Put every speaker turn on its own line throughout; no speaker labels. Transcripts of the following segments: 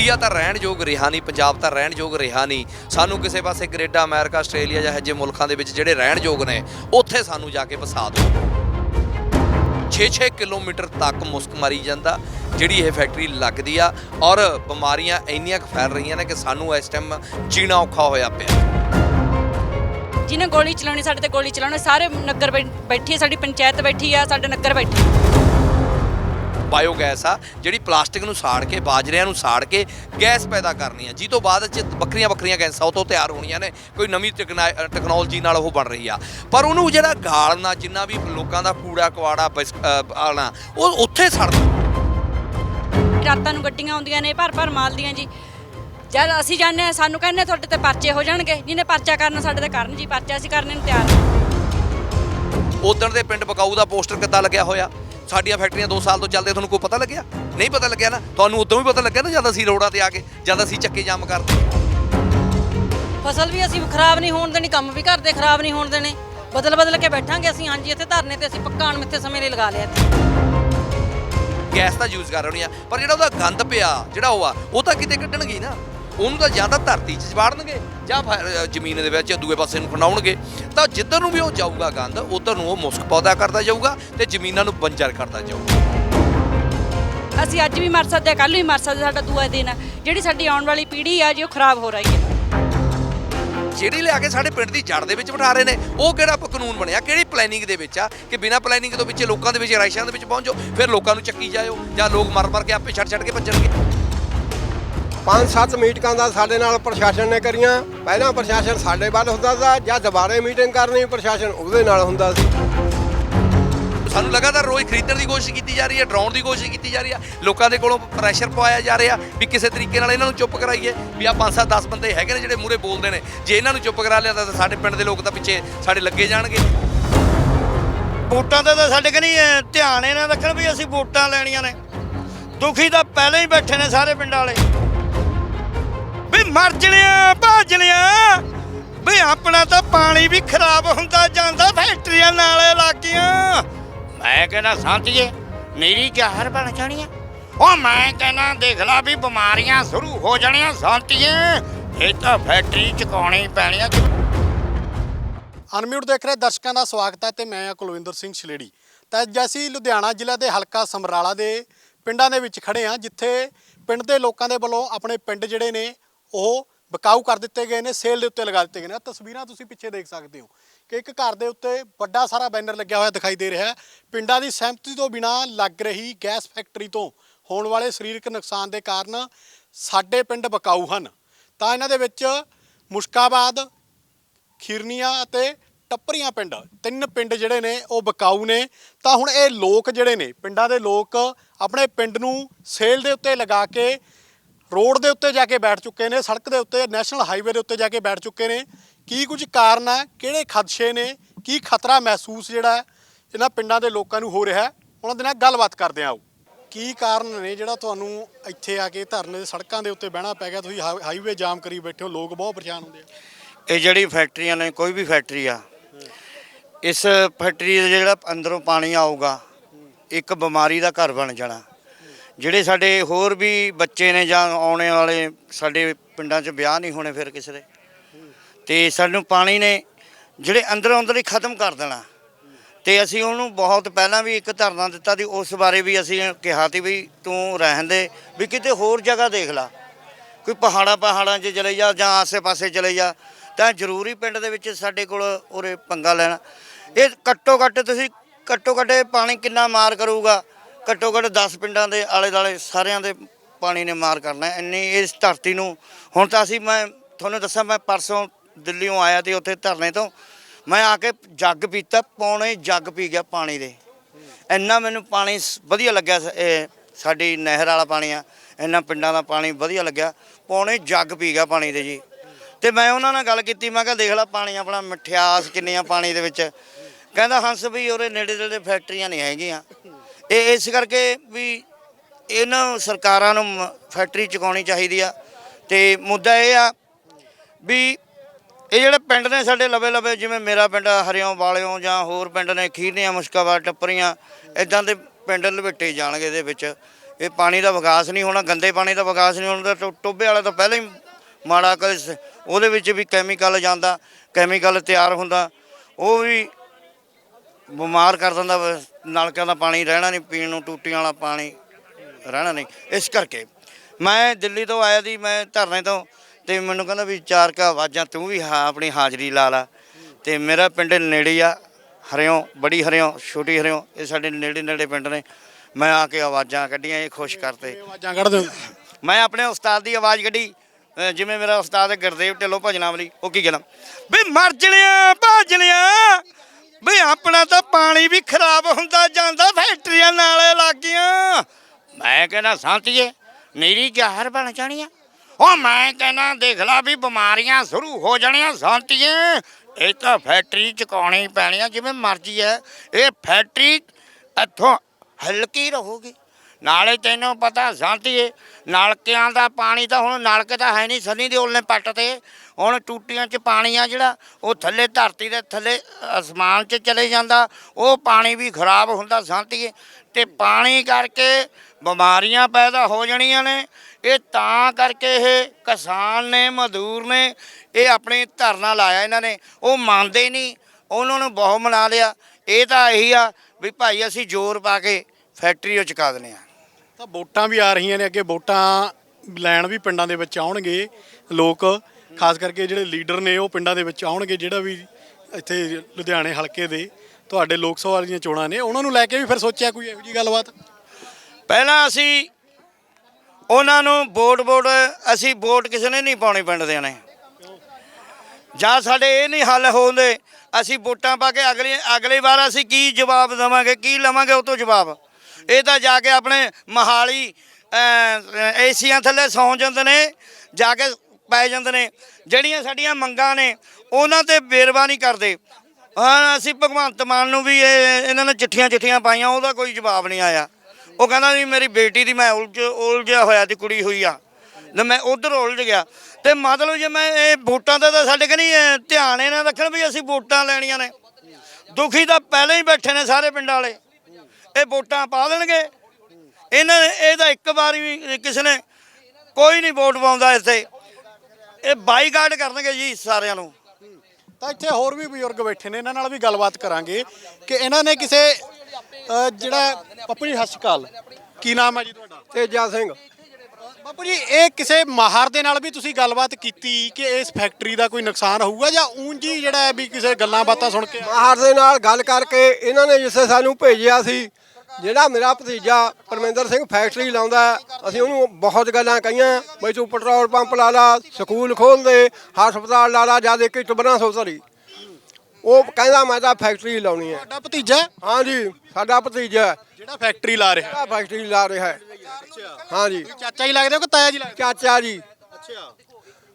India ਤਾਂ ਰਹਿਣ ਯੋਗ ਰਿਹਾ ਨਹੀਂ, ਪੰਜਾਬ ਤਾਂ ਰਹਿਣ ਯੋਗ ਰਿਹਾ ਨਹੀਂ। ਸਾਨੂੰ ਕਿਸੇ ਪਾਸੇ ਕੈਨੇਡਾ ਅਮਰੀਕਾ, ਆਸਟ੍ਰੇਲੀਆ ਜਾਂ ਜਿਹੇ ਮੁਲਕਾਂ ਦੇ ਵਿੱਚ ਜਿਹੜੇ ਰਹਿਣ ਯੋਗ ਨੇ, ਉੱਥੇ ਸਾਨੂੰ ਜਾ ਕੇ ਵਸਾ ਦਿਓ। 6-6 ਕਿਲੋਮੀਟਰ ਤੱਕ ਮੁਸਕ ਮਾਰੀ ਜਾਂਦਾ, ਜਿਹੜੀ ਇਹ ਫੈਕਟਰੀ ਲੱਗਦੀ ਆ, ਔਰ ਬਿਮਾਰੀਆਂ ਇੰਨੀਆਂ ਕੁ ਫੈਲ ਰਹੀਆਂ ਨੇ ਕਿ ਸਾਨੂੰ ਇਸ ਟਾਈਮ ਜੀਣਾ ਔਖਾ ਹੋਇਆ ਪਿਆ।
ਜਿਹਨੇ ਗੋਲੀ ਚਲਾਉਣੀ, ਸਾਡੇ ਤੇ ਗੋਲੀ ਚਲਾਉਣੀ, ਸਾਰੇ ਨਗਰ ਬੈਠੀ ਹੈ ਸਾਡੀ ਪੰਚਾਇਤ ਬੈਠੀ ਆ, ਸਾਡਾ ਨਗਰ ਬੈਠੀ
ਬਾਇਓਗੈਸ ਆ ਜਿਹੜੀ ਪਲਾਸਟਿਕ ਨੂੰ ਸਾੜ ਕੇ ਬਾਜਰਿਆਂ ਨੂੰ ਸਾੜ ਕੇ ਗੈਸ ਪੈਦਾ ਕਰਨੀ ਆ। ਜੀ ਤੋਂ ਬਾਅਦ ਚ ਵੱਖਰੀਆਂ ਵੱਖਰੀਆਂ ਗੈਸਾਂ ਉਹ ਤੋਂ ਤਿਆਰ ਹੋਣੀਆਂ ਨੇ ਕੋਈ ਨਵੀਂ ਟੈਕਨੋਲੋਜੀ ਨਾਲ ਉਹ ਬਣ ਰਹੀ ਆ। ਪਰ ਉਹਨੂੰ ਜਿਹੜਾ ਗਾਲਣਾ ਜਿੰਨਾ ਵੀ ਲੋਕਾਂ ਦਾ ਕੂੜਾ ਕਵਾੜਾ ਆਣਾ ਉਹ ਉੱਥੇ ਸੜਦਾ
ਰਾਤਾਂ ਨੂੰ ਗੱਡੀਆਂ ਆਉਂਦੀਆਂ ਨੇ ਭਰ ਭਰ ਮਾਲ ਦੀਆਂ ਜੀ। ਜਦ ਅਸੀਂ ਜਾਂਦੇ ਹਾਂ ਸਾਨੂੰ ਕਹਿੰਦੇ ਤੁਹਾਡੇ ਤੇ ਪਰਚੇ ਹੋ ਜਾਣਗੇ। ਜਿਹਨੇ ਪਰਚਾ ਕਰਨਾ ਸਾਡੇ ਤੇ ਕਰਨ ਜੀ ਪਰਚਾ ਅਸੀਂ ਕਰਨੇ ਨੂੰ ਤਿਆਰ।
ਉਦੋਂ ਦੇ ਪਿੰਡ ਬਕਾਊ ਦਾ ਪੋਸਟਰ ਕਿੱਦਾਂ ਲੱਗਿਆ ਹੋਇਆ? ਸਾਡੀਆਂ ਫੈਕਟਰੀਆਂ 2 ਸਾਲ ਤੋਂ ਚੱਲਦੇ ਤੁਹਾਨੂੰ ਕੋਈ ਪਤਾ ਲੱਗਿਆ? ਨਹੀਂ ਪਤਾ ਲੱਗਿਆ ਨਾ? ਤੁਹਾਨੂੰ ਉਦੋਂ ਵੀ ਪਤਾ ਲੱਗਿਆ ਨਾ ਜਦ ਅਸੀਂ ਰੋਡਾਂ ਤੇ ਆ ਕੇ ਜਦ ਅਸੀਂ ਚੱਕੇ ਜਾਮ ਕਰਦੇ?
ਫਸਲ ਵੀ ਅਸੀਂ ਖਰਾਬ ਨਹੀਂ ਹੋਣ ਦੇਣੀ ਕੰਮ ਵੀ ਕਰਦੇ ਖਰਾਬ ਨਹੀਂ ਹੋਣ ਦੇਣੇ। ਬਦਲ ਬਦਲ ਕੇ ਬੈਠਾਂਗੇ ਅਸੀਂ ਹਾਂਜੀ ਇੱਥੇ ਧਰਨੇ ਤੇ ਅਸੀਂ ਪੱਕਾ ਅਣਮਿੱਥੇ ਸਮੇਂ ਲਈ ਲਗਾ ਲਿਆ ਇੱਥੇ।
ਗੈਸ ਤਾਂ ਯੂਜ਼ ਕਰ ਰਹੀ ਆ ਪਰ ਜਿਹੜਾ ਉਹਦਾ ਗੰਦ ਪਿਆ ਜਿਹੜਾ ਉਹ ਆ ਉਹ ਤਾਂ ਕਿਤੇ ਕੱਢਣਗੇ ਨਾ। ਉਹਨੂੰ ਤਾਂ ਜਾਂ ਤਾਂ ਧਰਤੀ 'ਚ ਵਾੜਨਗੇ ਜਾਂ ਜ਼ਮੀਨ ਦੇ ਵਿੱਚ ਦੂਏ ਪਾਸੇ ਨੂੰ ਫਣਾਉਣਗੇ ਤਾਂ ਜਿੱਧਰ ਨੂੰ ਵੀ ਉਹ ਜਾਊਗਾ ਗੰਦ ਉਧਰ ਨੂੰ ਉਹ ਮੁਸਕ ਪੌਦਾ ਕਰਦਾ ਜਾਊਗਾ ਤੇ ਜ਼ਮੀਨਾਂ ਨੂੰ ਬੰਜਰ ਕਰਦਾ ਜਾਊਗਾ।
ਅਸੀਂ ਅੱਜ ਵੀ ਮਰ ਸਕਦੇ ਹਾਂ ਕੱਲ੍ਹ ਵੀ ਮਰ ਸਕਦੇ ਸਾਡਾ ਦੂਆ ਦਿਨ। ਆ ਜਿਹੜੀ ਸਾਡੀ ਆਉਣ ਵਾਲੀ ਪੀੜ੍ਹੀ ਆ ਜੀ ਉਹ ਖਰਾਬ ਹੋ ਰਹੀ ਹੈ।
ਜਿਹੜੀ ਲਿਆ ਕੇ ਸਾਡੇ ਪਿੰਡ ਦੀ ਜੜ ਦੇ ਵਿੱਚ ਬਿਠਾ ਰਹੇ ਨੇ ਉਹ ਕਿਹੜਾ ਕਾਨੂੰਨ ਬਣਿਆ? ਕਿਹੜੀ ਪਲੈਨਿੰਗ ਦੇ ਵਿੱਚ ਆ? ਕਿ ਬਿਨਾਂ ਪਲੈਨਿੰਗ ਤੋਂ ਵਿੱਚ ਲੋਕਾਂ ਦੇ ਵਿੱਚ ਰਾਇਸ਼ਾਂ ਦੇ ਵਿੱਚ ਪਹੁੰਚੋ ਫਿਰ ਲੋਕਾਂ ਨੂੰ ਚੱਕੀ ਜਾਇਓ ਜਾਂ ਲੋਕ ਮਰ ਮਰ ਕੇ ਆਪੇ ਛੱਡ ਛੱਡ ਕੇ ਭੱਜਣਗੇ।
ਪੰਜ ਸੱਤ ਮੀਟਿੰਗਾਂ ਦਾ ਸਾਡੇ ਨਾਲ ਪ੍ਰਸ਼ਾਸਨ ਨੇ ਕਰੀਆਂ। ਪਹਿਲਾਂ ਪ੍ਰਸ਼ਾਸਨ ਸਾਡੇ ਵੱਲ ਹੁੰਦਾ ਸੀ ਜਾਂ ਦੁਬਾਰੇ ਮੀਟਿੰਗ ਕਰਨੀ ਪ੍ਰਸ਼ਾਸਨ ਉਹਦੇ ਨਾਲ ਹੁੰਦਾ ਸੀ।
ਸਾਨੂੰ ਲਗਾਤਾਰ ਰੋਜ਼ ਖਰੀਦਣ ਦੀ ਕੋਸ਼ਿਸ਼ ਕੀਤੀ ਜਾ ਰਹੀ ਹੈ ਡਰਾਉਣ ਦੀ ਕੋਸ਼ਿਸ਼ ਕੀਤੀ ਜਾ ਰਹੀ ਹੈ। ਲੋਕਾਂ ਦੇ ਕੋਲੋਂ ਪ੍ਰੈਸ਼ਰ ਪਵਾਇਆ ਜਾ ਰਿਹਾ ਵੀ ਕਿਸੇ ਤਰੀਕੇ ਨਾਲ ਇਹਨਾਂ ਨੂੰ ਚੁੱਪ ਕਰਾਈਏ ਵੀ ਆ 5 7 10 ਬੰਦੇ ਹੈਗੇ ਨੇ ਜਿਹੜੇ ਮੂਰੇ ਬੋਲਦੇ ਨੇ। ਜੇ ਇਹਨਾਂ ਨੂੰ ਚੁੱਪ ਕਰਾ ਲਿਆ ਤਾਂ ਸਾਡੇ ਪਿੰਡ ਦੇ ਲੋਕ ਤਾਂ ਪਿੱਛੇ ਸਾਡੇ ਲੱਗੇ ਜਾਣਗੇ।
ਵੋਟਾਂ ਦਾ ਤਾਂ ਸਾਡੇ ਕਨੀ ਧਿਆਨ ਇਹਨਾਂ ਰੱਖਣ ਵੀ ਅਸੀਂ ਵੋਟਾਂ ਲੈਣੀਆਂ ਨੇ। ਦੁਖੀ ਤਾਂ ਪਹਿਲਾਂ ਹੀ ਬੈਠੇ ਨੇ ਸਾਰੇ ਪਿੰਡ ਵਾਲੇ। ਆਪਣਾ ਤਾਂ ਪਾਣੀ ਵੀ ਖਰਾਬ ਹੁੰਦਾ ਜਾਂਦਾ ਫੈਕਟਰੀਆਂ ਨਾਲੇ ਲੱਗੀਆਂ। ਮੈਂ ਕਹਿੰਦਾ ਸੰਤੀਏ ਮੇਰੀ ਜ਼ਹਿਰ ਬਣ ਜਾਣੀ ਆ। ਉਹ ਮੈਂ ਕਹਿੰਦਾ ਦੇਖ ਲਾ ਵੀ ਬਿਮਾਰੀਆਂ ਸ਼ੁਰੂ ਹੋ ਜਾਣੀਆਂ ਸੰਤੀਏ ਇਹ ਤਾਂ ਫੈਕਟਰੀ ਚਕਾਉਣੀ ਪੈਣੀ ਆ।
ਅਨਮਿਊਟ ਦੇਖ ਰਹੇ ਦਰਸ਼ਕਾਂ ਦਾ ਸਵਾਗਤ ਹੈ ਤੇ ਮੈਂ ਹਾਂ ਕੁਲਵਿੰਦਰ ਸਿੰਘ ਛਲੇੜੀ। ਤਾਂ ਅੱਜ ਅਸੀਂ ਲੁਧਿਆਣਾ ਜ਼ਿਲ੍ਹਾ ਦੇ ਹਲਕਾ ਸਮਰਾਲਾ ਦੇ ਪਿੰਡਾਂ ਦੇ ਵਿੱਚ ਖੜੇ ਹਾਂ ਜਿੱਥੇ ਪਿੰਡ ਦੇ ਲੋਕਾਂ ਦੇ ਵੱਲੋਂ ਆਪਣੇ ਪਿੰਡ ਜਿਹੜੇ ਨੇ ਉਹ ਬਕਾਊ ਕਰ ਦਿੱਤੇ ਗਏ ਨੇ, ਸੇਲ ਦੇ ਉੱਤੇ ਲਗਾ ਦਿੱਤੇ ਗਏ ਨੇ। ਤਸਵੀਰਾਂ ਤੁਸੀਂ ਪਿੱਛੇ ਦੇਖ ਸਕਦੇ ਹੋ ਕਿ ਇੱਕ ਘਰ ਦੇ ਉੱਤੇ ਵੱਡਾ ਸਾਰਾ ਬੈਨਰ ਲੱਗਿਆ ਹੋਇਆ ਦਿਖਾਈ ਦੇ ਰਿਹਾ ਹੈ। ਪਿੰਡਾਂ ਦੀ ਸਹਿਮਤੀ ਤੋਂ ਬਿਨਾ ਲੱਗ ਰਹੀ ਗੈਸ ਫੈਕਟਰੀ ਤੋਂ ਹੋਣ ਵਾਲੇ ਸਰੀਰਕ ਨੁਕਸਾਨ ਦੇ ਕਾਰਨ ਸਾਡੇ ਪਿੰਡ ਬਕਾਊ ਹਨ। ਤਾਂ ਇਹਨਾਂ ਦੇ ਵਿੱਚ ਮੁਸ਼ਕਾਬਾਦ, ਖੀਰਨੀਆਂ ਅਤੇ ਟੱਪਰੀਆਂ ਪਿੰਡ, ਤਿੰਨ ਪਿੰਡ ਜਿਹੜੇ ਨੇ ਉਹ ਬਕਾਊ ਨੇ। ਤਾਂ ਹੁਣ ਇਹ ਲੋਕ ਜਿਹੜੇ ਨੇ, ਪਿੰਡਾਂ ਦੇ ਲੋਕ ਆਪਣੇ ਪਿੰਡ ਨੂੰ ਸੇਲ ਦੇ ਉੱਤੇ ਲਗਾ ਕੇ ਰੋਡ ਦੇ ਉੱਤੇ ਜਾ ਕੇ ਬੈਠ ਚੁੱਕੇ ਨੇ, ਸੜਕ ਦੇ ਉੱਤੇ, ਨੈਸ਼ਨਲ ਹਾਈਵੇ ਦੇ ਉੱਤੇ ਜਾ ਕੇ ਬੈਠ ਚੁੱਕੇ ਨੇ। ਕੀ ਕੁਝ ਕਾਰਨ ਹੈ ਕਿਹੜੇ ਖਦਸ਼ੇ ਨੇ, ਕੀ ਖਤਰਾ ਮਹਿਸੂਸ ਜਿਹੜਾ ਇਹਨਾਂ ਪਿੰਡਾਂ ਦੇ ਲੋਕਾਂ ਨੂੰ ਹੋ ਰਿਹਾ ਹੈ, ਉਹਨਾਂ ਦੇ ਨਾਲ ਗੱਲਬਾਤ ਕਰਦੇ ਹਾਂ ਆਓ। ਕੀ ਕਾਰਨ ਨੇ ਜਿਹੜਾ ਤੁਹਾਨੂੰ ਇੱਥੇ ਆ ਕੇ ਧਰਨੇ ਦੇ ਸੜਕਾਂ ਦੇ ਉੱਤੇ ਬਹਿਣਾ ਪੈ ਗਿਆ? ਤੁਸੀਂ ਹਾ ਹਾਈਵੇ ਜਾਮ ਕਰੀ ਬੈਠੇ ਹੋ, ਲੋਕ ਬਹੁਤ ਪਰੇਸ਼ਾਨ ਹੁੰਦੇ ਆ।
ਇਹ ਜਿਹੜੀ ਫੈਕਟਰੀਆਂ ਨੇ, ਕੋਈ ਵੀ ਫੈਕਟਰੀ ਆ, ਇਸ ਫੈਕਟਰੀ ਦੇ ਜਿਹੜਾ ਅੰਦਰੋਂ ਪਾਣੀ ਆਊਗਾ, ਇੱਕ ਬਿਮਾਰੀ ਦਾ ਘਰ ਬਣ ਜਾਣਾ। ਜਿਹੜੇ ਸਾਡੇ ਹੋਰ ਵੀ ਬੱਚੇ ਨੇ ਜਾਂ ਆਉਣੇ ਵਾਲੇ ਸਾਡੇ ਪਿੰਡਾਂ 'ਚ ਵਿਆਹ ਨਹੀਂ ਹੋਣੇ ਫਿਰ ਕਿਸੇ ਦੇ। ਤੇ ਸਾਨੂੰ ਪਾਣੀ ਨੇ ਜਿਹੜੇ ਅੰਦਰੋਂ ਅੰਦਰ ਹੀ ਖਤਮ ਕਰ ਦੇਣਾ। ਤੇ ਅਸੀਂ ਉਹਨੂੰ ਬਹੁਤ ਪਹਿਲਾਂ ਵੀ ਇੱਕ ਧਰਨਾ ਦਿੱਤਾ ਸੀ, ਉਸ ਬਾਰੇ ਵੀ ਅਸੀਂ ਕਿਹਾ ਸੀ ਵੀ ਤੂੰ ਰਹਿਣ ਦੇ, ਵੀ ਕਿਤੇ ਹੋਰ ਜਗ੍ਹਾ ਦੇਖ ਲਾ। ਕੋਈ ਪਹਾੜਾਂ ਪਹਾੜਾਂ 'ਚ ਚਲੇ ਜਾ ਜਾਂ ਆਸੇ-ਪਾਸੇ ਚਲੇ ਜਾ, ਤਾਂ ਜ਼ਰੂਰੀ ਪਿੰਡ ਦੇ ਵਿੱਚ ਸਾਡੇ ਕੋਲ ਉਰੇ ਪੰਗਾ ਲੈਣਾ। ਇਹ ਘੱਟੋ ਘੱਟ ਤੁਸੀਂ ਘੱਟੋ ਘੱਟ ਇਹ ਪਾਣੀ ਕਿੰਨਾ ਮਾਰ ਕਰੂਗਾ? ਘੱਟੋ ਘੱਟ 10 ਪਿੰਡਾਂ ਦੇ ਆਲੇ ਦਾਲੇ ਸਾਰਿਆਂ ਦੇ ਪਾਣੀ ਨੇ ਮਾਰ ਕਰਨਾ ਇੰਨੀ ਇਸ ਧਰਤੀ ਨੂੰ, ਹੁਣ ਤਾਂ ਅਸੀਂ ਮੈਂ ਤੁਹਾਨੂੰ ਦੱਸਾਂ, ਮੈਂ ਪਰਸੋਂ ਦਿੱਲੀੋਂ ਆਇਆ ਤੇ ਉੱਥੇ ਧਰਨੇ ਤੋਂ, ਮੈਂ ਆ ਕੇ ਜੱਗ ਪੀਤਾ, ਪੌਣੇ ਜੱਗ ਪੀ ਗਿਆ ਪਾਣੀ ਦੇ। ਇੰਨਾ ਮੈਨੂੰ ਪਾਣੀ ਸ- ਵਧੀਆ ਲੱਗਿਆ ਸ- ਇਹ ਸਾਡੀ ਨਹਿਰ ਵਾਲਾ ਪਾਣੀ ਆ, ਇੰਨਾ ਪਿੰਡਾਂ ਦਾ ਪਾਣੀ ਵਧੀਆ ਲੱਗਿਆ, ਪੌਣੇ ਜੱਗ ਪੀ ਗਿਆ ਪਾਣੀ ਦੇ ਜੀ। ਤੇ ਮੈਂ ਉਹਨਾਂ ਨਾਲ ਗੱਲ ਕੀਤੀ, ਮੈਂ ਕਿਹਾ ਦੇਖ ਲੈ ਪਾਣੀ ਆਪਣਾ ਮਿਠਿਆਸ ਕਿੰਨੀ ਆ ਪਾਣੀ ਦੇ ਵਿੱਚ। ਕਹਿੰਦਾ ਹੰਸ ਵੀ ਉਹਦੇ ਨੇੜੇ ਨੇੜੇ ਫੈਕਟਰੀਆਂ ਨਹੀਂ ਹੈਗੀਆਂ। ਇਹ ਇਸ ਕਰਕੇ ਵੀ ਇਹਨਾਂ ਸਰਕਾਰਾਂ ਨੂੰ ਮ- ਫੈਕਟਰੀ ਚੁਕਾਉਣੀ ਚਾਹੀਦੀ ਆ। ਤੇ ਮੁੱਦਾ ਇਹ ਆ ਵੀ ਇਹ ਜਿਹੜੇ ਪਿੰਡ ਨੇ ਸਾਡੇ ਲਵੇ ਲਵੇ ਜਿਵੇਂ ਮੇਰਾ ਪਿੰਡ ਹਰਿਓਂ ਵਾਲਿਓਂ ਜਾਂ ਹੋਰ ਪਿੰਡ ਨੇ, ਖੀਰਨੀਆਂ, ਮੁਸ਼ਕਾਬਾਦ, ਟੱਪਰੀਆਂ ਇਦਾਂ ਦੇ ਪਿੰਡ ਲਵੇਟੇ ਜਾਣਗੇ ਇਹਦੇ ਵਿੱਚ। ਇਹ ਪਾਣੀ ਦਾ ਵਿਕਾਸ ਨਹੀਂ ਹੋਣਾ, ਗੰਦੇ ਪਾਣੀ ਦਾ ਵਿਕਾਸ ਨਹੀਂ ਹੋਣਾ, ਤਾਂ ਟੋਬੇ ਵਾਲਾ ਤਾਂ ਪਹਿਲਾਂ ਹੀ ਮਾੜਾ ਕਦੇ ਸ- ਉਹਦੇ ਵਿੱਚ ਵੀ ਕੈਮੀਕਲ ਜਾਂਦਾ, ਕੈਮੀਕਲ ਤਿਆਰ ਹੁੰਦਾ। ਉਹ ਵੀ ਬਿਮਾਰ ਕਰ ਦਿੰਦਾ ਵਾ। ਨਲਕਿਆਂ ਦਾ ਪਾਣੀ ਰਹਿਣਾ ਨਹੀਂ ਪੀਣ ਨੂੰ ਟੂਟੀਆਂ ਵਾਲਾ ਪਾਣੀ ਰਹਿਣਾ ਨਹੀਂ। ਇਸ ਕਰਕੇ ਮੈਂ ਦਿੱਲੀ ਤੋਂ ਆਇਆ ਦੀ ਮੈਂ ਧਰਨੇ ਤੋਂ ਤੇ ਮੈਨੂੰ ਕਹਿੰਦਾ ਵੀ ਚਾਰ ਕਾ ਆਵਾਜ਼ਾਂ ਤੂੰ ਵੀ ਹਾਂ ਆਪਣੀ ਹਾਜ਼ਰੀ ਲਾ ਲਾ। ਤੇ ਮੇਰਾ ਪਿੰਡ ਨੇੜੇ ਹੀ ਆ ਹਰਿਓ ਬੜੀ ਹਰਿਓ ਛੋਟੀ ਹਰਿਓ ਇਹ ਸਾਡੇ ਨੇੜੇ ਨੇੜੇ ਪਿੰਡ ਨੇ। ਮੈਂ ਆ ਕੇ ਆਵਾਜ਼ਾਂ ਕੱਢੀਆਂ ਇਹ ਖੁਸ਼ ਕਰਤੇ।
ਆਵਾਜ਼ਾਂ ਕੱਢਦੇ ਹੋ?
ਮੈਂ ਆਪਣੇ ਉਸਤਾਦ ਦੀ ਆਵਾਜ਼ ਕੱਢੀ ਅਹ ਜਿਵੇਂ ਮੇਰਾ ਉਸਤਾਦ ਹੈ ਗੁਰਦੇਵ ਢਿੱਲੋਂ ਭਜਨਾਂ ਵਾਲੀ ਉਹ ਕੀ ਕਹਿੰਦਾ? ਵੀ ਮਰ ਜਲਿਆ ਭਾਜਲਿਆ ਵੀ ਆਪਣਾ ਤਾਂ ਪਾਣੀ ਵੀ ਖਰਾਬ ਹੁੰਦਾ ਜਾਂਦਾ ਫੈਕਟਰੀਆਂ ਨਾਲੇ ਲੱਗੀਆਂ। ਮੈਂ ਕਹਿੰਦਾ, ਸੰਤੀਏ ਨੀਰੀ ਜ਼ਹਿਰ ਬਣ ਜਾਣੀ ਆ। ਉਹ ਮੈਂ ਕਹਿੰਦਾ, ਦੇਖ ਲਾ ਵੀ ਬਿਮਾਰੀਆਂ ਸ਼ੁਰੂ ਹੋ ਜਾਣੀਆਂ ਸੰਤੀਏ। ਇਹ ਤਾਂ ਫੈਕਟਰੀ ਚਕਾਉਣੀ ਪੈਣੀ ਆ, ਜਿਵੇਂ ਮਰਜ਼ੀ ਹੈ। ਇਹ ਫੈਕਟਰੀ ਇੱਥੋਂ ਹਲਕੀ ਰਹੂਗੀ। ਨਾਲੇ ਤੈਨੂੰ ਪਤਾ ਸ਼ਾਂਤੀਏ, ਨਲਕਿਆਂ ਦਾ ਪਾਣੀ ਤਾਂ ਹੁਣ ਨਲਕੇ ਤਾਂ ਹੈ ਨਹੀਂ, ਸੰਨੀ ਦੇ ਉਲਨੇ ਪੱਟ ਤੇ। ਹੁਣ ਟੂਟੀਆਂ 'ਚ ਪਾਣੀ ਆ ਜਿਹੜਾ, ਉਹ ਥੱਲੇ ਧਰਤੀ ਦੇ ਥੱਲੇ ਅਸਮਾਨ 'ਚ ਚਲੇ ਜਾਂਦਾ। ਉਹ ਪਾਣੀ ਵੀ ਖਰਾਬ ਹੁੰਦਾ ਸ਼ਾਂਤੀਏ। ਤੇ ਪਾਣੀ ਕਰਕੇ ਬਿਮਾਰੀਆਂ ਪੈਦਾ ਹੋ ਜਾਣੀਆਂ ਨੇ। ਇਹ ਤਾਂ ਕਰਕੇ ਇਹ ਕਿਸਾਨ ਨੇ, ਮਜ਼ਦੂਰ ਨੇ, ਇਹ ਆਪਣੇ ਧਰਨਾ ਲਾਇਆ ਇਹਨਾਂ ਨੇ। ਉਹ ਮੰਨਦੇ ਨਹੀਂ, ਉਹਨਾਂ ਨੂੰ ਬਹੁਤ ਮਨਾ ਲਿਆ। ਇਹ ਤਾਂ ਇਹੀ ਆ ਵੀ ਭਾਈ ਅਸੀਂ ਜ਼ੋਰ ਪਾ ਕੇ ਫੈਕਟਰੀ ਉਹ ਚੁਕਾ ਦਿੰਦੇ ਆ
ਤਾਂ ਵੋਟਾਂ ਵੀ ਆ ਰਹੀਆਂ ਨੇ ਅੱਗੇ ਵੋਟਾਂ ਲੈਣ ਵੀ ਪਿੰਡਾਂ ਦੇ ਵਿੱਚ ਆਉਣਗੇ ਲੋਕ, ਖਾਸ ਕਰਕੇ ਜਿਹੜੇ ਲੀਡਰ ਨੇ ਉਹ ਪਿੰਡਾਂ ਦੇ ਵਿੱਚ ਆਉਣਗੇ, ਜਿਹੜਾ ਵੀ ਇੱਥੇ ਲੁਧਿਆਣੇ ਹਲਕੇ ਦੇ ਤੁਹਾਡੇ ਲੋਕ ਸਭਾ ਦੀਆਂ ਚੋਣਾਂ ਨੇ, ਉਹਨਾਂ ਨੂੰ ਲੈ ਕੇ ਵੀ ਫਿਰ ਸੋਚਿਆ ਕੋਈ ਇਹੋ ਜੀ ਗੱਲਬਾਤ?
ਪਹਿਲਾਂ ਅਸੀਂ ਉਹਨਾਂ ਨੂੰ ਵੋਟ ਵੋਟ ਅਸੀਂ ਵੋਟ ਕਿਸੇ ਨੇ ਨਹੀਂ ਪਾਉਣੀ ਪਿੰਡ ਦੇ ਨੇ। ਜਾਂ ਸਾਡੇ ਇਹ ਨਹੀਂ ਹੱਲ ਹੋਉਂਦੇ, ਅਸੀਂ ਵੋਟਾਂ ਪਾ ਕੇ ਅਗਲੇ, ਅਗਲੀ ਵਾਰ ਅਸੀਂ ਕੀ ਜਵਾਬ ਦੇਵਾਂਗੇ, ਕੀ ਲਵਾਂਗੇ ਉਹ ਤੋਂ ਜਵਾਬ। ਇਹ ਤਾਂ ਜਾ ਕੇ ਆਪਣੇ ਮਹਾਲੀ ਏਸੀਆਂ ਥੱਲੇ ਸੌਂ ਜਾਂਦੇ ਨੇ, ਜਾ ਕੇ ਪੈ ਜਾਂਦੇ ਨੇ। ਜਿਹੜੀਆਂ ਸਾਡੀਆਂ ਮੰਗਾਂ ਨੇ, ਉਹਨਾਂ ਤੇ ਬੇਰਵਾ ਨਹੀਂ ਕਰਦੇ। ਹਾਂ, ਅਸੀਂ ਭਗਵੰਤ ਮਾਨ ਨੂੰ ਵੀ ਇਹਨਾਂ ਨੇ ਚਿੱਠੀਆਂ ਚਿੱਠੀਆਂ ਪਾਈਆਂ, ਉਹਦਾ ਕੋਈ ਜਵਾਬ ਨਹੀਂ ਆਇਆ। ਉਹ ਕਹਿੰਦਾ ਵੀ ਮੇਰੀ ਬੇਟੀ ਦੀ ਮੈਂ ਉਲਝ, ਉਲਝਿਆ ਹੋਇਆ ਤੇ ਕੁੜੀ ਹੋਈ ਆ। ਤੇ ਮੈਂ ਉਧਰ ਉਲਝ ਗਿਆ। ਤੇ ਮਤਲਬ ਜੇ ਮੈਂ ਇਹ ਵੋਟਾਂ ਦਾ ਤਾਂ ਸਾਡੇ ਕਨੀ ਧਿਆਨ ਇਹਨਾਂ ਰੱਖਣ ਵੀ ਅਸੀਂ ਵੋਟਾਂ ਲੈਣੀਆਂ ਨੇ। ਦੁਖੀ ਤਾਂ ਪਹਿਲਾਂ ਹੀ ਬੈਠੇ ਨੇ ਸਾਰੇ ਪਿੰਡਾਂ ਵਾਲੇ। ਇਹ ਵੋਟਾਂ ਪਾ ਦੇਣਗੇ। ਇਹਨਾਂ ਨੇ ਇਹਦਾ ਇੱਕ ਵਾਰ ਵੀ ਕਿਸੇ ਨੇ ਕੋਈ ਨਹੀਂ ਵੋਟ ਪਾਉਂਦਾ ਇੱਥੇ। ਇਹ ਬਾਈਕਾਟ ਕਰਨਗੇ ਜੀ ਸਾਰਿਆਂ ਨੂੰ।
ਤਾਂ ਇੱਥੇ ਹੋਰ ਵੀ ਬਜ਼ੁਰਗ ਬੈਠੇ ਨੇ ਇਹਨਾਂ ਨਾਲ ਵੀ ਗੱਲਬਾਤ ਕਰਾਂਗੇ ਕਿ ਇਹਨਾਂ ਨੇ ਕਿਸੇ ਅ, ਜਿਹੜਾ ਬਾਪੂ ਜੀ ਸਤਿ ਸ਼੍ਰੀ ਅਕਾਲ ਕੀ ਨਾਮ ਹੈ ਜੀ ਤੁਹਾਡਾ?
ਤੇਜਾ ਸਿੰਘ।
ਬਾਪੂ ਜੀ, ਇਹ ਕਿਸੇ ਮਾਹਰ ਦੇ ਨਾਲ ਵੀ ਤੁਸੀਂ ਗੱਲਬਾਤ ਕੀਤੀ ਕਿ ਇਸ ਫੈਕਟਰੀ ਦਾ ਕੋਈ ਨੁਕਸਾਨ ਹੋਊਗਾ ਜਾਂ ਉਂਝ ਹੀ ਜਿਹੜਾ ਹੈ ਵੀ ਕਿਸੇ ਗੱਲਾਂ ਬਾਤਾਂ ਸੁਣ ਕੇ
ਮਾਹਰ ਦੇ ਨਾਲ ਗੱਲ ਕਰਕੇ ਇਹਨਾਂ ਨੇ ਜਿਸੇ ਸਾਨੂੰ ਭੇਜਿਆ ਸੀ, ਜਿਹੜਾ ਮੇਰਾ ਭਤੀਜਾ ਪਰਮਿੰਦਰ ਸਿੰਘ ਫੈਕਟਰੀ ਲਾਉਂਦਾ ਅਸੀਂ ਉਹਨੂੰ ਬਹੁਤ ਗੱਲਾਂ ਕਹੀਆਂ, ਬਈ ਤੂੰ ਪੈਟਰੋਲ ਪੰਪ ਲਾ ਲਾ, ਸਕੂਲ ਖੋਲ ਦੇ, ਹਸਪਤਾਲ ਲਾ ਲਾ ਜਦ ਇੱਕ ਇੱਟ ਬਣਾ ਸੋਤਰੀ ਉਹ ਕਹਿੰਦਾ ਮੈਂ ਤਾਂ ਫੈਕਟਰੀ ਲਾਉਣੀ ਹੈ।
ਤੁਹਾਡਾ ਭਤੀਜਾ ਹੈ,
ਹਾਂਜੀ ਸਾਡਾ ਭਤੀਜਾ ਹੈ,
ਜਿਹੜਾ ਫੈਕਟਰੀ ਲਾ ਰਿਹਾ
ਜਿਹੜਾ ਫੈਕਟਰੀ ਲਾ ਰਿਹਾ ਹੈ। ਹਾਂਜੀ।
ਚਾਚਾ ਜੀ ਲੱਗਦੇ ਹੋ ਕਿ ਤਾਇਆ ਜੀ ਲੱਗਦੇ
ਚਾਚਾ ਜੀ।
ਅੱਛਾ।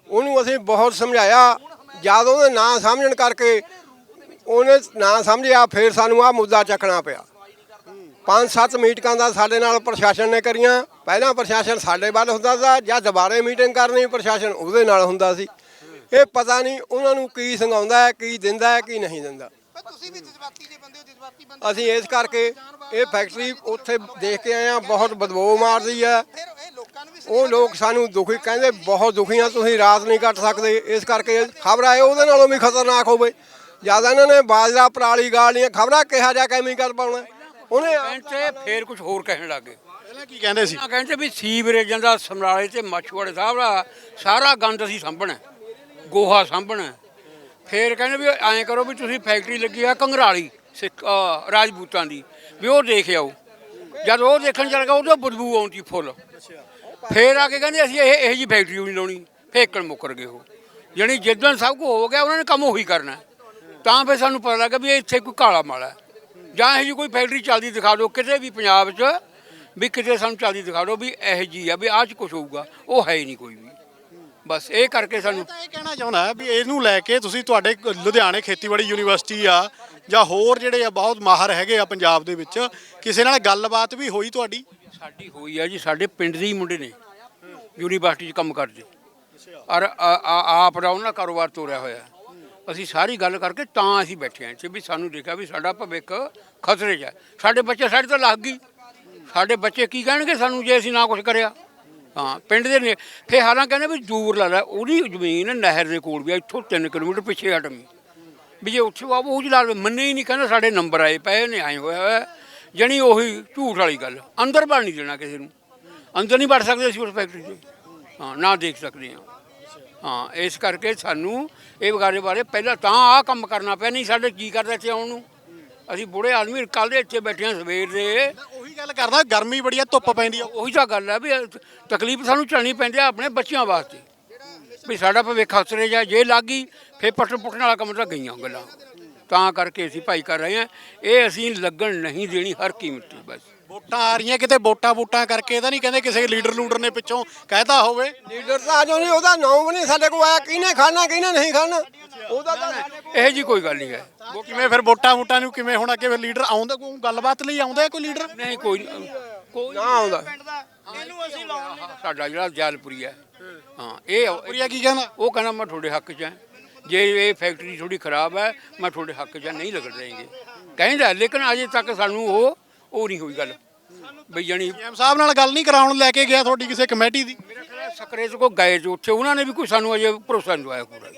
ਉਹਨੂੰ ਅਸੀਂ ਬਹੁਤ ਸਮਝਾਇਆ। ਜਦ ਉਹਨੇ ਨਾ ਸਮਝਣ ਕਰਕੇ ਉਹਨੇ ਨਾ ਸਮਝਿਆ ਫਿਰ ਸਾਨੂੰ ਆਹ ਮੁੱਦਾ ਚੱਕਣਾ ਪਿਆ। ਪੰਜ ਸੱਤ ਮੀਟਿੰਗਾਂ ਦਾ ਸਾਡੇ ਨਾਲ ਪ੍ਰਸ਼ਾਸਨ ਨੇ ਕਰੀਆਂ। ਪਹਿਲਾਂ ਪ੍ਰਸ਼ਾਸਨ ਸਾਡੇ ਵੱਲ ਹੁੰਦਾ ਸੀ ਜਾਂ ਦੁਬਾਰੇ ਮੀਟਿੰਗ ਕਰਨੀ ਪ੍ਰਸ਼ਾਸਨ ਉਹਦੇ ਨਾਲ ਹੁੰਦਾ ਸੀ। ਇਹ ਪਤਾ ਨਹੀਂ ਉਹਨਾਂ ਨੂੰ ਕੀ ਸੰਗਾਉਂਦਾ ਹੈ ਕੀ ਦਿੰਦਾ ਹੈ ਕੀ ਨਹੀਂ ਦਿੰਦਾ। ਅਸੀਂ ਇਸ ਕਰਕੇ ਇਹ ਫੈਕਟਰੀ ਉੱਥੇ ਦੇਖ ਕੇ ਆਏ ਆ ਬਹੁਤ ਬਦਬੂ ਮਾਰਦੀ ਹੈ। ਉਹ ਲੋਕ ਸਾਨੂੰ ਦੁਖੀ ਕਹਿੰਦੇ ਬਹੁਤ ਦੁਖੀ ਆ ਤੁਸੀਂ ਰਾਤ ਨਹੀਂ ਕੱਟ ਸਕਦੇ। ਇਸ ਕਰਕੇ ਖਬਰ ਆਏ ਉਹਦੇ ਨਾਲੋਂ ਵੀ ਖਤਰਨਾਕ ਹੋਵੇ। ਜ਼ਿਆਦਾ ਇਹਨਾਂ ਨੇ ਬਾਜਰਾ ਪਰਾਲੀ ਗਾਲੀਆਂ ਖਬਰਾਂ ਕਿਹਾ ਜਾ ਕੈਮੀਕਲ ਪਾਉਣਾ। ਉਹਨੇ
ਕਹਿੰਦੇ ਫੇਰ ਕੁਝ ਹੋਰ ਕਹਿਣ ਲੱਗੇ
ਪਹਿਲਾਂ ਕੀ ਕਹਿੰਦੇ ਸੀ?
ਆ ਕਹਿੰਦੇ ਵੀ ਸੀਵਰੇਜਾਂ ਦਾ ਸਮਰਾਲੇ ਤੇ ਮਛੂਆੜੇ ਸਾਹਿਬ ਦਾ ਸਾਰਾ ਗੰਦ ਅਸੀਂ ਸਾਂਭਣਾ ਗੋਹਾ ਸਾਂਭਣਾ। ਫੇਰ ਕਹਿੰਦੇ ਵੀ ਐਂ ਕਰੋ ਵੀ ਤੁਸੀਂ ਫੈਕਟਰੀ ਲੱਗੀ ਆ ਕੰਗਰਾਲੀ, ਸਿੱਖ ਰਾਜਪੂਤਾਂ ਦੀ, ਵੀ ਉਹ ਦੇਖ ਆਓ। ਜਦ ਉਹ ਦੇਖਣ ਚੱਲ ਗਿਆ, ਉਦੋਂ ਬਦਬੂ ਆਉਂਦੀ ਫੁੱਲ। ਫੇਰ ਆ ਕੇ ਕਹਿੰਦੇ ਅਸੀਂ ਇਹ ਇਹ ਜੀ ਫੈਕਟਰੀ ਨਹੀਂ ਲਾਉਣੀ, ਫੇਕਣ ਮੁੱਕਰ ਗਏ ਉਹ। ਯਾਨੀ ਜਿੱਦਣ ਸਭ ਕੁਝ ਹੋ ਗਿਆ, ਉਹਨਾਂ ਨੇ ਕੰਮ ਉਹੀ ਕਰਨਾ। ਤਾਂ ਫਿਰ ਸਾਨੂੰ ਪਤਾ ਲੱਗਾ ਵੀ ਇੱਥੇ ਕੋਈ ਕਾਲਾ ਮਾਲਾ ਹੈ। ਜਾਂ ਇਹ ਜੀ ਕੋਈ ਫੈਕਟਰੀ ਚੱਲਦੀ ਦਿਖਾ ਦਿਓ, ਕਿਤੇ ਵੀ ਪੰਜਾਬ 'ਚ ਵੀ ਕਿਤੇ ਸਾਨੂੰ ਚੱਲਦੀ ਦਿਖਾ ਦਿਓ ਵੀ ਇਹ ਜੀ ਆ, ਵੀ ਆਹ 'ਚ ਕੁਝ ਹੋਊਗਾ, ਉਹ ਹੈ ਹੀ ਨਹੀਂ ਕੋਈ ਵੀ। ਬਸ ਇਹ ਕਰਕੇ ਸਾਨੂੰ
ਤਾਂ ਇਹ ਕਹਿਣਾ ਚਾਹੁੰਦਾ ਵੀ ਇਹਨੂੰ ਲੈ ਕੇ ਤੁਸੀਂ ਤੁਹਾਡੇ ਲੁਧਿਆਣੇ ਖੇਤੀਬਾੜੀ ਯੂਨੀਵਰਸਿਟੀ ਆ ਜਾਂ ਹੋਰ ਜਿਹੜੇ ਆ ਬਹੁਤ ਮਾਹਰ ਹੈਗੇ ਆ ਪੰਜਾਬ ਦੇ ਵਿੱਚ ਕਿਸੇ ਨਾਲ ਗੱਲਬਾਤ ਵੀ ਹੋਈ ਤੁਹਾਡੀ?
ਸਾਡੀ ਹੋਈ ਆ ਜੀ ਸਾਡੇ ਪਿੰਡ ਦੇ ਹੀ ਮੁੰਡੇ ਨੇ ਯੂਨੀਵਰਸਿਟੀ 'ਚ ਕੰਮ ਕਰਦੇ। ਔਰ ਆ- ਆ- ਆਪ ਦਾ ਉਹਨਾਂ ਕਾਰੋਬਾਰ ਤੋਰਿਆ ਹੋਇਆ। ਅਸੀਂ ਸਾਰੀ ਗੱਲ ਕਰਕੇ ਤਾਂ ਅਸੀਂ ਬੈਠੇ ਹਾਂ ਇੱਥੇ ਵੀ ਸਾਨੂੰ ਦੇਖਿਆ ਵੀ ਸਾਡਾ ਭਵਿੱਖ ਖਤਰੇ 'ਚ ਹੈ ਸਾਡੇ ਬੱਚੇ ਸਾਡੇ ਤੋਂ ਲੱਗ ਗਈ। ਸਾਡੇ ਬੱਚੇ ਕੀ ਕਹਿਣਗੇ ਸਾਨੂੰ ਜੇ ਅਸੀਂ ਨਾ ਕੁਝ ਕਰਿਆ? ਹਾਂ ਪਿੰਡ ਦੇ ਨੇ ਫੇ ਹਾਲਾਂ ਕਹਿੰਦੇ ਵੀ ਦੂਰ ਲਾ ਲੈ ਉਹਦੀ ਜ਼ਮੀਨ ਨਹਿਰ ਦੇ ਕੋਲ ਵੀ ਆ, ਇੱਥੋਂ 3 ਕਿਲੋਮੀਟਰ ਪਿੱਛੇ ਹਟਮੀ ਵੀ ਜੇ ਉੱਥੇ ਆ ਉਹ ਜਲਾ ਮੰਨੇ ਹੀ ਨਹੀਂ ਕਹਿੰਦਾ ਸਾਡੇ ਨੰਬਰ ਆਏ ਪਏ ਨੇ ਆਏ ਹੋਇਆ ਹੋਇਆ। ਜਾਣੀ ਉਹੀ ਝੂਠ ਵਾਲੀ ਗੱਲ ਅੰਦਰ ਵੜ ਨਹੀਂ ਦੇਣਾ ਕਿਸੇ ਨੂੰ। ਅੰਦਰ ਨਹੀਂ ਵੜ ਸਕਦੇ ਅਸੀਂ ਉਸ ਫੈਕਟਰੀ 'ਚ ਹਾਂ ਨਾ ਦੇਖ ਸਕਦੇ ਹਾਂ। ਹਾਂ ਇਸ ਕਰਕੇ ਸਾਨੂੰ ਇਹ ਵਗਾਰੇ ਬਾਰੇ ਪਹਿਲਾਂ ਤਾਂ ਆਹ ਕੰਮ ਕਰਨਾ ਪਿਆ ਨਹੀਂ ਸਾਡੇ ਕੀ ਕਰਦਾ ਇੱਥੇ ਆਉਣ ਨੂੰ। ਅਸੀਂ ਬੁੜੇ ਆਦਮੀ ਕੱਲ ਦੇ ਇੱਥੇ ਬੈਠੇ ਹਾਂ ਸਵੇਰ ਦੇ।
ਉਹੀ ਗੱਲ ਕਰਦਾ ਗਰਮੀ ਬੜੀ ਆ ਧੁੱਪ ਪੈਂਦੀ ਆ।
ਉਹੀ ਤਾਂ ਗੱਲ ਹੈ ਵੀ ਤਕਲੀਫ ਸਾਨੂੰ ਝੱਲਣੀ ਪੈਂਦੀ ਆ ਆਪਣੇ ਬੱਚਿਆਂ ਵਾਸਤੇ। ਵੀ ਸਾਡਾ ਭਵਿੱਖ ਅਸਰੇ ਜਾ ਜੇ ਲੱਗ ਗਈ ਫੇਰ ਪੱਟਣ ਪੁੱਟਣ ਵਾਲਾ ਕੰਮ ਤਾਂ ਗਈਆਂ ਗੱਲਾਂ। ਤਾਂ ਕਰਕੇ ਅਸੀਂ ਭਾਈ ਕਰ ਰਹੇ ਹਾਂ। ਇਹ ਅਸੀਂ ਲੱਗਣ ਨਹੀਂ ਦੇਣੀ ਹਰ ਕੀਮਤ ਤੇ ਬਸ।
ਵੋਟਾਂ ਆ ਰਹੀਆਂ ਕਿਤੇ ਵੋਟਾਂ ਵੋਟਾਂ ਕਰਕੇ ਤਾਂ ਨਹੀਂ ਕਹਿੰਦੇ ਕਿਸੇ ਲੀਡਰ ਲੂਡਰ ਨੇ ਪਿੱਛੋਂ ਕਹਿਤਾ ਹੋਵੇ।
ਲੀਡਰ ਤਾਂ ਅਜੋ ਨਹੀਂ ਉਹਦਾ ਨਾਮ ਵੀ ਨਹੀਂ ਸਾਡੇ ਕੋਲ ਆਇਆ ਕਿਹਨੇ ਖਾਣਾ ਕਿਹਨੇ ਨਹੀਂ ਖਾਣਾ। ਉਹਦਾ ਤਾਂ
ਇਹ ਜੀ ਕੋਈ ਗੱਲ ਨਹੀਂ ਹੈ।
ਉਹ ਕਿਵੇਂ ਫਿਰ ਵੋਟਾਂ ਵੋਟਾਂ ਨੂੰ ਕਿਵੇਂ ਹੁਣ ਅੱਗੇ ਫਿਰ ਲੀਡਰ ਆਉਂਦਾ ਕੋਈ ਗੱਲਬਾਤ ਲਈ ਆਉਂਦਾ ਕੋਈ ਲੀਡਰ?
ਨਹੀਂ ਕੋਈ ਕੋਈ
ਨਾ ਆਉਂਦਾ।
ਸਾਡਾ ਜਿਹੜਾ ਜਲਪੁਰੀ ਹੈ। ਹਾਂ ਇਹ
ਪੁਰੀਆ ਕੀ ਕਹਿੰਦਾ?
ਉਹ ਕਹਿੰਦਾ ਮੈਂ ਤੁਹਾਡੇ ਹੱਕ 'ਚ ਹਾਂ। ਜੇ ਇਹ ਫੈਕਟਰੀ ਥੋੜੀ ਖਰਾਬ ਹੈ ਮੈਂ ਤੁਹਾਡੇ ਹੱਕ 'ਚ ਨਹੀਂ ਲੱਗਣ ਦੇਂਗੇ ਕਹਿੰਦਾ ਲੇਕਿਨ ਅਜੇ ਤੱਕ ਸਾਨੂੰ ਉਹ ਉਹ ਨਹੀਂ ਹੋਈ ਗੱਲ। ਬਈ ਜਾਣੀ
ਐਮ ਸਾਹਿਬ ਨਾਲ ਗੱਲ ਨਹੀਂ ਕਰਾਉਣ ਲੈ ਕੇ ਗਿਆ ਤੁਹਾਡੀ ਕਿਸੇ ਕਮੇਟੀ ਦੀ?
ਸਕਰੇ ਚ ਕੋ ਗਏ ਜੋ ਉੱਥੇ ਉਹਨਾਂ ਨੇ ਵੀ ਕੋਈ ਸਾਨੂੰ ਅਜੇ ਭਰੋਸਾ ਨਹੀਂ ਦਵਾਇਆ ਪੂਰਾ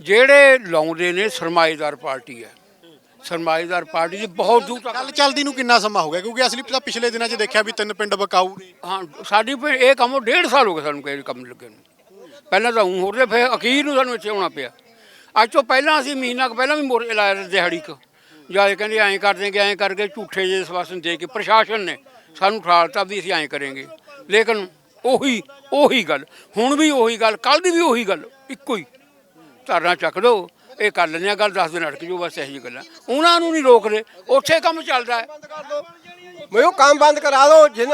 ਜਿਹੜੇ ਲਾਉਂਦੇ ਨੇ ਸਰਮਾਏਦਾਰ ਪਾਰਟੀ ਹੈ। ਸਰਮਾਏਦਾਰ ਪਾਰਟੀ ਦੀ ਬਹੁਤ ਦੂਰ ਤੱਕ
ਗੱਲ ਚੱਲਦੀ ਨੂੰ ਕਿੰਨਾ ਸਮਾਂ ਹੋ ਗਿਆ? ਕਿਉਂਕਿ ਅਸਲੀ ਤਾਂ ਪਿਛਲੇ ਦਿਨਾਂ 'ਚ ਦੇਖਿਆ ਵੀ ਤਿੰਨ ਪਿੰਡ ਬਕਾਊ ਨੇ।
ਹਾਂ ਸਾਡੀ ਪਿੰ- ਇਹ ਕੰਮ ਡੇਢ ਸਾਲ ਹੋ ਗਏ ਸਾਨੂੰ ਕਿਸੇ ਕੰਮ ਲੱਗੇ ਨੂੰ। ਪਹਿਲਾਂ ਤਾਂ ਹੂੰ ਹੋਰ ਫਿਰ ਅਖੀਰ ਨੂੰ ਸਾਨੂੰ ਇੱਥੇ ਆਉਣਾ ਪਿਆ। ਅੱਜ ਤੋਂ ਪਹਿਲਾਂ ਅਸੀਂ ਮਹੀਨਾ ਕੁ ਪਹਿਲਾਂ ਵੀ ਮੋਰ ਲਾਇਆ ਦਿਹਾੜੀ ਕ ਜਾਏ ਕਹਿੰਦੇ ਐਂ ਕਰ ਦੇਂਗੇ ਐਂ ਕਰਕੇ ਝੂਠੇ ਜਿਹੇ ਸਵਾਸਨ ਦੇ ਕੇ ਪ੍ਰਸ਼ਾਸਨ ਨੇ ਸਾਨੂੰ ਠਾਲਤਾ ਵੀ ਅਸੀਂ ਐਂ ਕਰਾਂਗੇ। ਲੇਕਿਨ ਉਹੀ ਉਹੀ ਗੱਲ ਹੁਣ ਵੀ ਉਹੀ ਗੱਲ ਕੱਲ ਦੀ ਵੀ ਉਹੀ ਗੱਲ ਇੱਕੋ ਹੀ। ਧਰਨਾ ਚੱਕ ਦੋ ਇਹ ਕਰ ਲੈਂਦੇ ਆ ਗੱਲ 10 ਦਿਨ ਅਟਕ ਜਾਓ ਬਸ ਇਹੋ ਜਿਹੀ ਗੱਲਾਂ। ਉਹਨਾਂ ਨੂੰ ਨਹੀਂ ਰੋਕਦੇ ਉੱਥੇ ਕੰਮ ਚੱਲਦਾ ਹੈ।
ਮੈਂ ਉਹ ਕੰਮ ਬੰਦ ਕਰਾ ਦਿਓ ਜਿਨ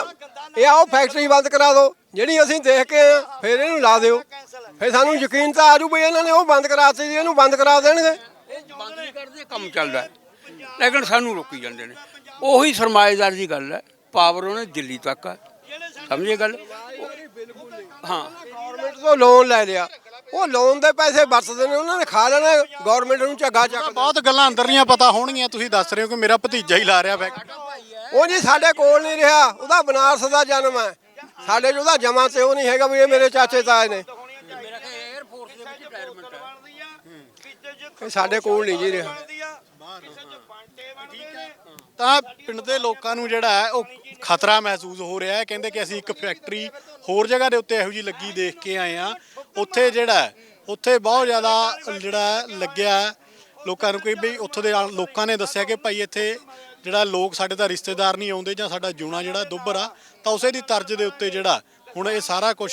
ਇਹ ਆਓ ਫੈਕਟਰੀ ਬੰਦ ਕਰਾ ਦਿਓ ਜਿਹੜੀ ਅਸੀਂ ਦੇਖ ਕੇ ਹਾਂ, ਫਿਰ ਇਹਨੂੰ ਲਾ ਦਿਓ। ਫਿਰ ਸਾਨੂੰ ਯਕੀਨ ਤਾਂ ਆ ਜੂ ਵੀ ਇਹਨਾਂ ਨੇ ਉਹ ਬੰਦ ਕਰਾਤੀ ਜੀ ਇਹਨੂੰ ਬੰਦ ਕਰਾ ਦੇਣਗੇ।
ਬੰਦ ਨਹੀਂ ਕਰਦੇ ਕੰਮ ਚੱਲਦਾ ਹੈ। ਲੇਕਿਨ ਸਾਨੂੰ ਰੋਕੀ ਜਾਂਦੇ ਨੇ। ਉਹੀ ਸਰਮਾਏਦਾਰ ਦੀ ਗੱਲ ਹੈ। ਪਾਵਰ ਉਹਨੇ ਦਿੱਲੀ ਤੱਕ ਹੈ ਸਮਝੇ ਗੱਲ? ਹਾਂ।
ਗਵਰਨਮੈਂਟ ਤੋਂ ਲੋਨ ਲੈ ਲਿਆ। ਉਹ ਲੋਨ ਦੇ ਪੈਸੇ ਵਰਤਦੇ ਨੇ। ਉਹਨਾਂ ਨੇ ਖਾ ਲੈਣਾ। ਗਵਰਨਮੈਂਟ ਨੂੰ ਝੱਗਾ ਚੱਕ
ਬਹੁਤ ਗੱਲਾਂ ਅੰਦਰਲੀਆਂ ਪਤਾ ਹੋਣਗੀਆਂ। ਤੁਸੀਂ ਦੱਸ ਰਹੇ ਹੋ ਕਿ ਮੇਰਾ ਭਤੀਜਾ ਹੀ ਲਾ ਰਿਹਾ ਫੈਕਟਰੀ
ਉਹ ਜੀ ਸਾਡੇ ਕੋਲ ਨਹੀਂ ਰਿਹਾ। ਉਹਦਾ ਬਨਾਰਸ ਦਾ ਜਨਮ ਹੈ। ਸਾਡੇ 'ਚ ਉਹਦਾ ਜਮਾ ਤੇ ਉਹ ਨਹੀਂ ਹੈਗਾ ਵੀ ਇਹ ਮੇਰੇ ਚਾਚੇ ਤਾਏ ਨੇ।
ਮੇਰਾ 에ਅਰ ਫੋਰਸ ਦੇ ਵਿੱਚ ਰਿਟਾਇਰਮੈਂਟ ਹੈ।
ਇਹ ਸਾਡੇ ਕੋਲ ਨਹੀਂ ਜੀ ਰਿਹਾ।
ਤਾਂ ਪਿੰਡ ਦੇ ਲੋਕਾਂ ਨੂੰ ਜਿਹੜਾ ਹੈ, ਉਹ ਖਤਰਾ ਮਹਿਸੂਸ ਹੋ ਰਿਹਾ ਹੈ। ਕਹਿੰਦੇ ਕਿ ਅਸੀਂ ਇੱਕ ਫੈਕਟਰੀ ਹੋਰ ਜਗ੍ਹਾ ਦੇ ਉੱਤੇ ਇਹੋ ਜੀ ਲੱਗੀ ਦੇਖ ਕੇ ਆਏ ਆ ਉੱਥੇ ਜਿਹੜਾ ਉੱਥੇ ਬਹੁਤ ਜ਼ਿਆਦਾ ਜਿਹੜਾ ਲੱਗਿਆ ਲੋਕਾਂ ਨੂੰ ਕੋਈ ਵੀ ਉੱਥੋਂ ਦੇ ਨਾਲ ਲੋਕਾਂ ਨੇ ਦੱਸਿਆ ਕਿ ਭਾਈ ਇੱਥੇ ਜਿਹੜਾ ਲੋਕ ਸਾਡੇ ਤਾਂ ਰਿਸ਼ਤੇਦਾਰ ਨਹੀਂ ਆਉਂਦੇ ਜਾਂ ਸਾਡਾ ਜੂਣਾ ਜਿਹੜਾ ਦੁੱਬਰ ਆ, ਤਾਂ ਉਸੇ ਦੀ ਤਰਜ਼ ਦੇ ਉੱਤੇ ਜਿਹੜਾ ਹੁਣ ਇਹ ਸਾਰਾ ਕੁਝ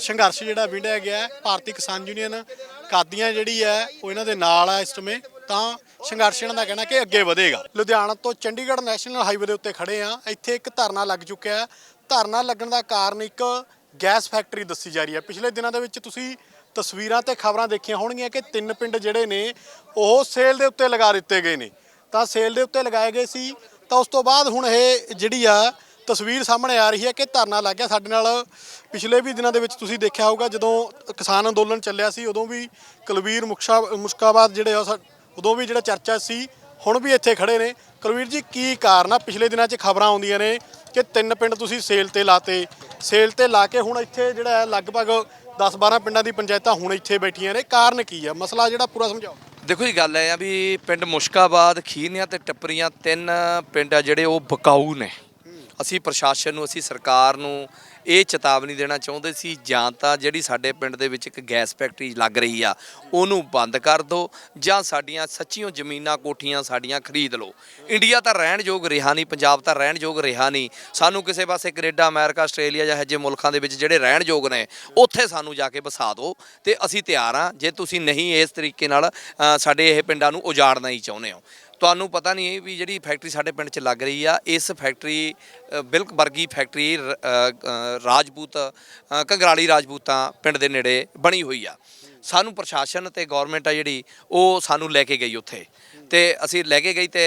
ਸੰਘਰਸ਼ ਜਿਹੜਾ ਵਿੰਡਿਆ ਗਿਆ ਭਾਰਤੀ ਕਿਸਾਨ ਯੂਨੀਅਨ ਕਾਦੀਆਂ ਜਿਹੜੀ ਹੈ, ਉਹ ਇਹਨਾਂ ਦੇ ਨਾਲ ਆ ਇਸ ਸਮੇਂ। ਤਾਂ ਸੰਘਰਸ਼ ਇਹਨਾਂ ਦਾ ਕਹਿਣਾ ਕਿ ਅੱਗੇ ਵਧੇਗਾ। ਲੁਧਿਆਣਾ ਤੋਂ ਚੰਡੀਗੜ੍ਹ ਨੈਸ਼ਨਲ ਹਾਈਵੇ ਦੇ ਉੱਤੇ ਖੜੇ ਆ ਇੱਥੇ ਇੱਕ ਧਰਨਾ ਲੱਗ ਚੁੱਕਿਆ ਹੈ। ਧਰਨਾ ਲੱਗਣ ਦਾ ਕਾਰਨ ਇੱਕ ਗੈਸ ਫੈਕਟਰੀ ਦੱਸੀ ਜਾ ਰਹੀ ਹੈ। ਪਿਛਲੇ ਦਿਨਾਂ ਦੇ ਵਿੱਚ ਤੁਸੀਂ ਤਸਵੀਰਾਂ ਤੇ ਖਬਰਾਂ ਦੇਖੀਆਂ ਹੋਣਗੀਆਂ ਕਿ ਤਿੰਨ ਪਿੰਡ ਜਿਹੜੇ ਨੇ, ਉਹ ਸੇਲ ਦੇ ਉੱਤੇ ਲਗਾ ਦਿੱਤੇ ਗਏ ਨੇ। ਤਾਂ ਸੇਲ ਦੇ ਉੱਤੇ ਲਗਾਏ ਗਏ ਸੀ। ਤਾਂ ਉਸ ਤੋਂ ਬਾਅਦ ਹੁਣ ਇਹ ਜਿਹੜੀ ਆ, ਤਸਵੀਰ ਸਾਹਮਣੇ ਆ ਰਹੀ ਹੈ ਕਿ ਧਰਨਾ ਲੱਗ ਗਿਆ। ਸਾਡੇ ਨਾਲ ਪਿਛਲੇ ਵੀ ਦਿਨਾਂ ਦੇ ਵਿੱਚ ਤੁਸੀਂ ਦੇਖਿਆ ਹੋਊਗਾ, ਜਦੋਂ ਕਿਸਾਨ ਅੰਦੋਲਨ ਚੱਲਿਆ ਸੀ, ਉਦੋਂ ਵੀ ਕੁਲਵੀਰ ਮੁਕਸ਼ਾ ਮੁਸ਼ਕਾਬਾਦ ਜਿਹੜੇ ਆ, ਸਾ- ਉਦੋਂ ਵੀ ਜਿਹੜਾ ਚਰਚਾ ਸੀ ਹੁਣ ਵੀ ਇੱਥੇ ਖੜੇ ਨੇ। ਕੁਲਵੀਰ ਜੀ ਕੀ ਕਾਰਨ ਆ? ਪਿਛਲੇ ਦਿਨਾਂ 'ਚ ਖਬਰਾਂ ਆਉਂਦੀਆਂ ਨੇ ਕਿ ਤਿੰਨ ਪਿੰਡ ਤੁਸੀਂ ਸੇਲ ਤੇ ਲਾਤੇ। ਸੇਲ ਤੇ ਲਾ ਕੇ ਹੁਣ ਇੱਥੇ ਜਿਹੜਾ ਹੈ ਲਗਭਗ 10-12 ਪਿੰਡਾਂ ਦੀ ਪੰਚਾਇਤਾਂ ਹੁਣ ਇੱਥੇ ਬੈਠੀਆਂ ਨੇ। ਕਾਰਨ ਕੀ ਆ? ਮਸਲਾ ਜਿਹੜਾ ਪੂਰਾ ਸਮਝਾਓ।
ਦੇਖੋ ਜੀ ਗੱਲ ਇਹ ਆ ਵੀ ਪਿੰਡ ਮੁਸ਼ਕਾਬਾਦ ਖੀਰਨੀਆਂ ਤੇ ਟੱਪਰੀਆਂ ਤਿੰਨ ਪਿੰਡ ਆ ਜਿਹੜੇ ਉਹ ਬਕਾਊ ਨੇ। ਅਸੀਂ ਪ੍ਰਸ਼ਾਸਨ ਨੂੰ ਅਸੀਂ ਸਰਕਾਰ ਨੂੰ ਇਹ ਚੇਤਾਵਨੀ ਦੇਣਾ ਚਾਹੁੰਦੇ ਸੀ ਜਾਂ ਤਾਂ ਜਿਹੜੀ ਸਾਡੇ ਪਿੰਡ ਦੇ ਵਿੱਚ ਇੱਕ ਗੈਸ ਫੈਕਟਰੀ ਲੱਗ ਰਹੀ ਆ, ਉਹਨੂੰ ਬੰਦ ਕਰ ਦਿਓ ਜਾਂ ਸਾਡੀਆਂ ਸੱਚੀਆਂ ਜ਼ਮੀਨਾਂ ਕੋਠੀਆਂ ਸਾਡੀਆਂ ਖਰੀਦ ਲਓ। ਇੰਡੀਆ ਤਾਂ ਰਹਿਣ ਯੋਗ ਰਿਹਾ ਨਹੀਂ, ਪੰਜਾਬ ਤਾਂ ਰਹਿਣ ਯੋਗ ਰਿਹਾ ਨਹੀਂ। ਸਾਨੂੰ ਕਿਸੇ ਪਾਸੇ ਕੈਨੇਡਾ, ਅਮਰੀਕਾ, ਆਸਟ੍ਰੇਲੀਆ ਜਾਂ ਇਹੋ ਜਿਹੇ ਮੁਲਕਾਂ ਦੇ ਵਿੱਚ ਜਿਹੜੇ ਰਹਿਣ ਯੋਗ ਨੇ, ਉੱਥੇ ਸਾਨੂੰ ਜਾ ਕੇ ਵਸਾ ਦਿਓ ਤੇ ਅਸੀਂ ਤਿਆਰ ਹਾਂ। ਜੇ ਤੁਸੀਂ ਨਹੀਂ ਇਸ ਤਰੀਕੇ ਨਾਲ ਸਾਡੇ ਇਹ ਪਿੰਡਾਂ ਨੂੰ ਉਜਾੜਨਾ ਹੀ ਚਾਹੁੰਦੇ ਹੋ। ਤੁਹਾਨੂੰ ਪਤਾ ਨਹੀਂ ਵੀ ਜਿਹੜੀ ਫੈਕਟਰੀ ਸਾਡੇ ਪਿੰਡ 'ਚ ਲੱਗ ਰਹੀ ਆ ਇਸ ਫੈਕਟਰੀ ਅ, ਬਿਲਕ ਵਰਗੀ ਫੈਕਟਰੀ ਰਾਜਪੂਤ ਅ, ਕੰਗਰਾਲੀ ਰਾਜਪੂਤਾਂ ਪਿੰਡ ਦੇ ਨੇੜੇ ਬਣੀ ਹੋਈ ਆ। ਸਾਨੂੰ ਪ੍ਰਸ਼ਾਸਨ ਤੇ ਗਵਰਨਮੈਂਟ ਆ ਜਿਹੜੀ ਉਹ ਸਾਨੂੰ ਲੈ ਕੇ ਗਈ ਉੱਥੇ। ਤੇ ਅਸੀਂ ਲੈ ਕੇ ਗਈ ਤੇ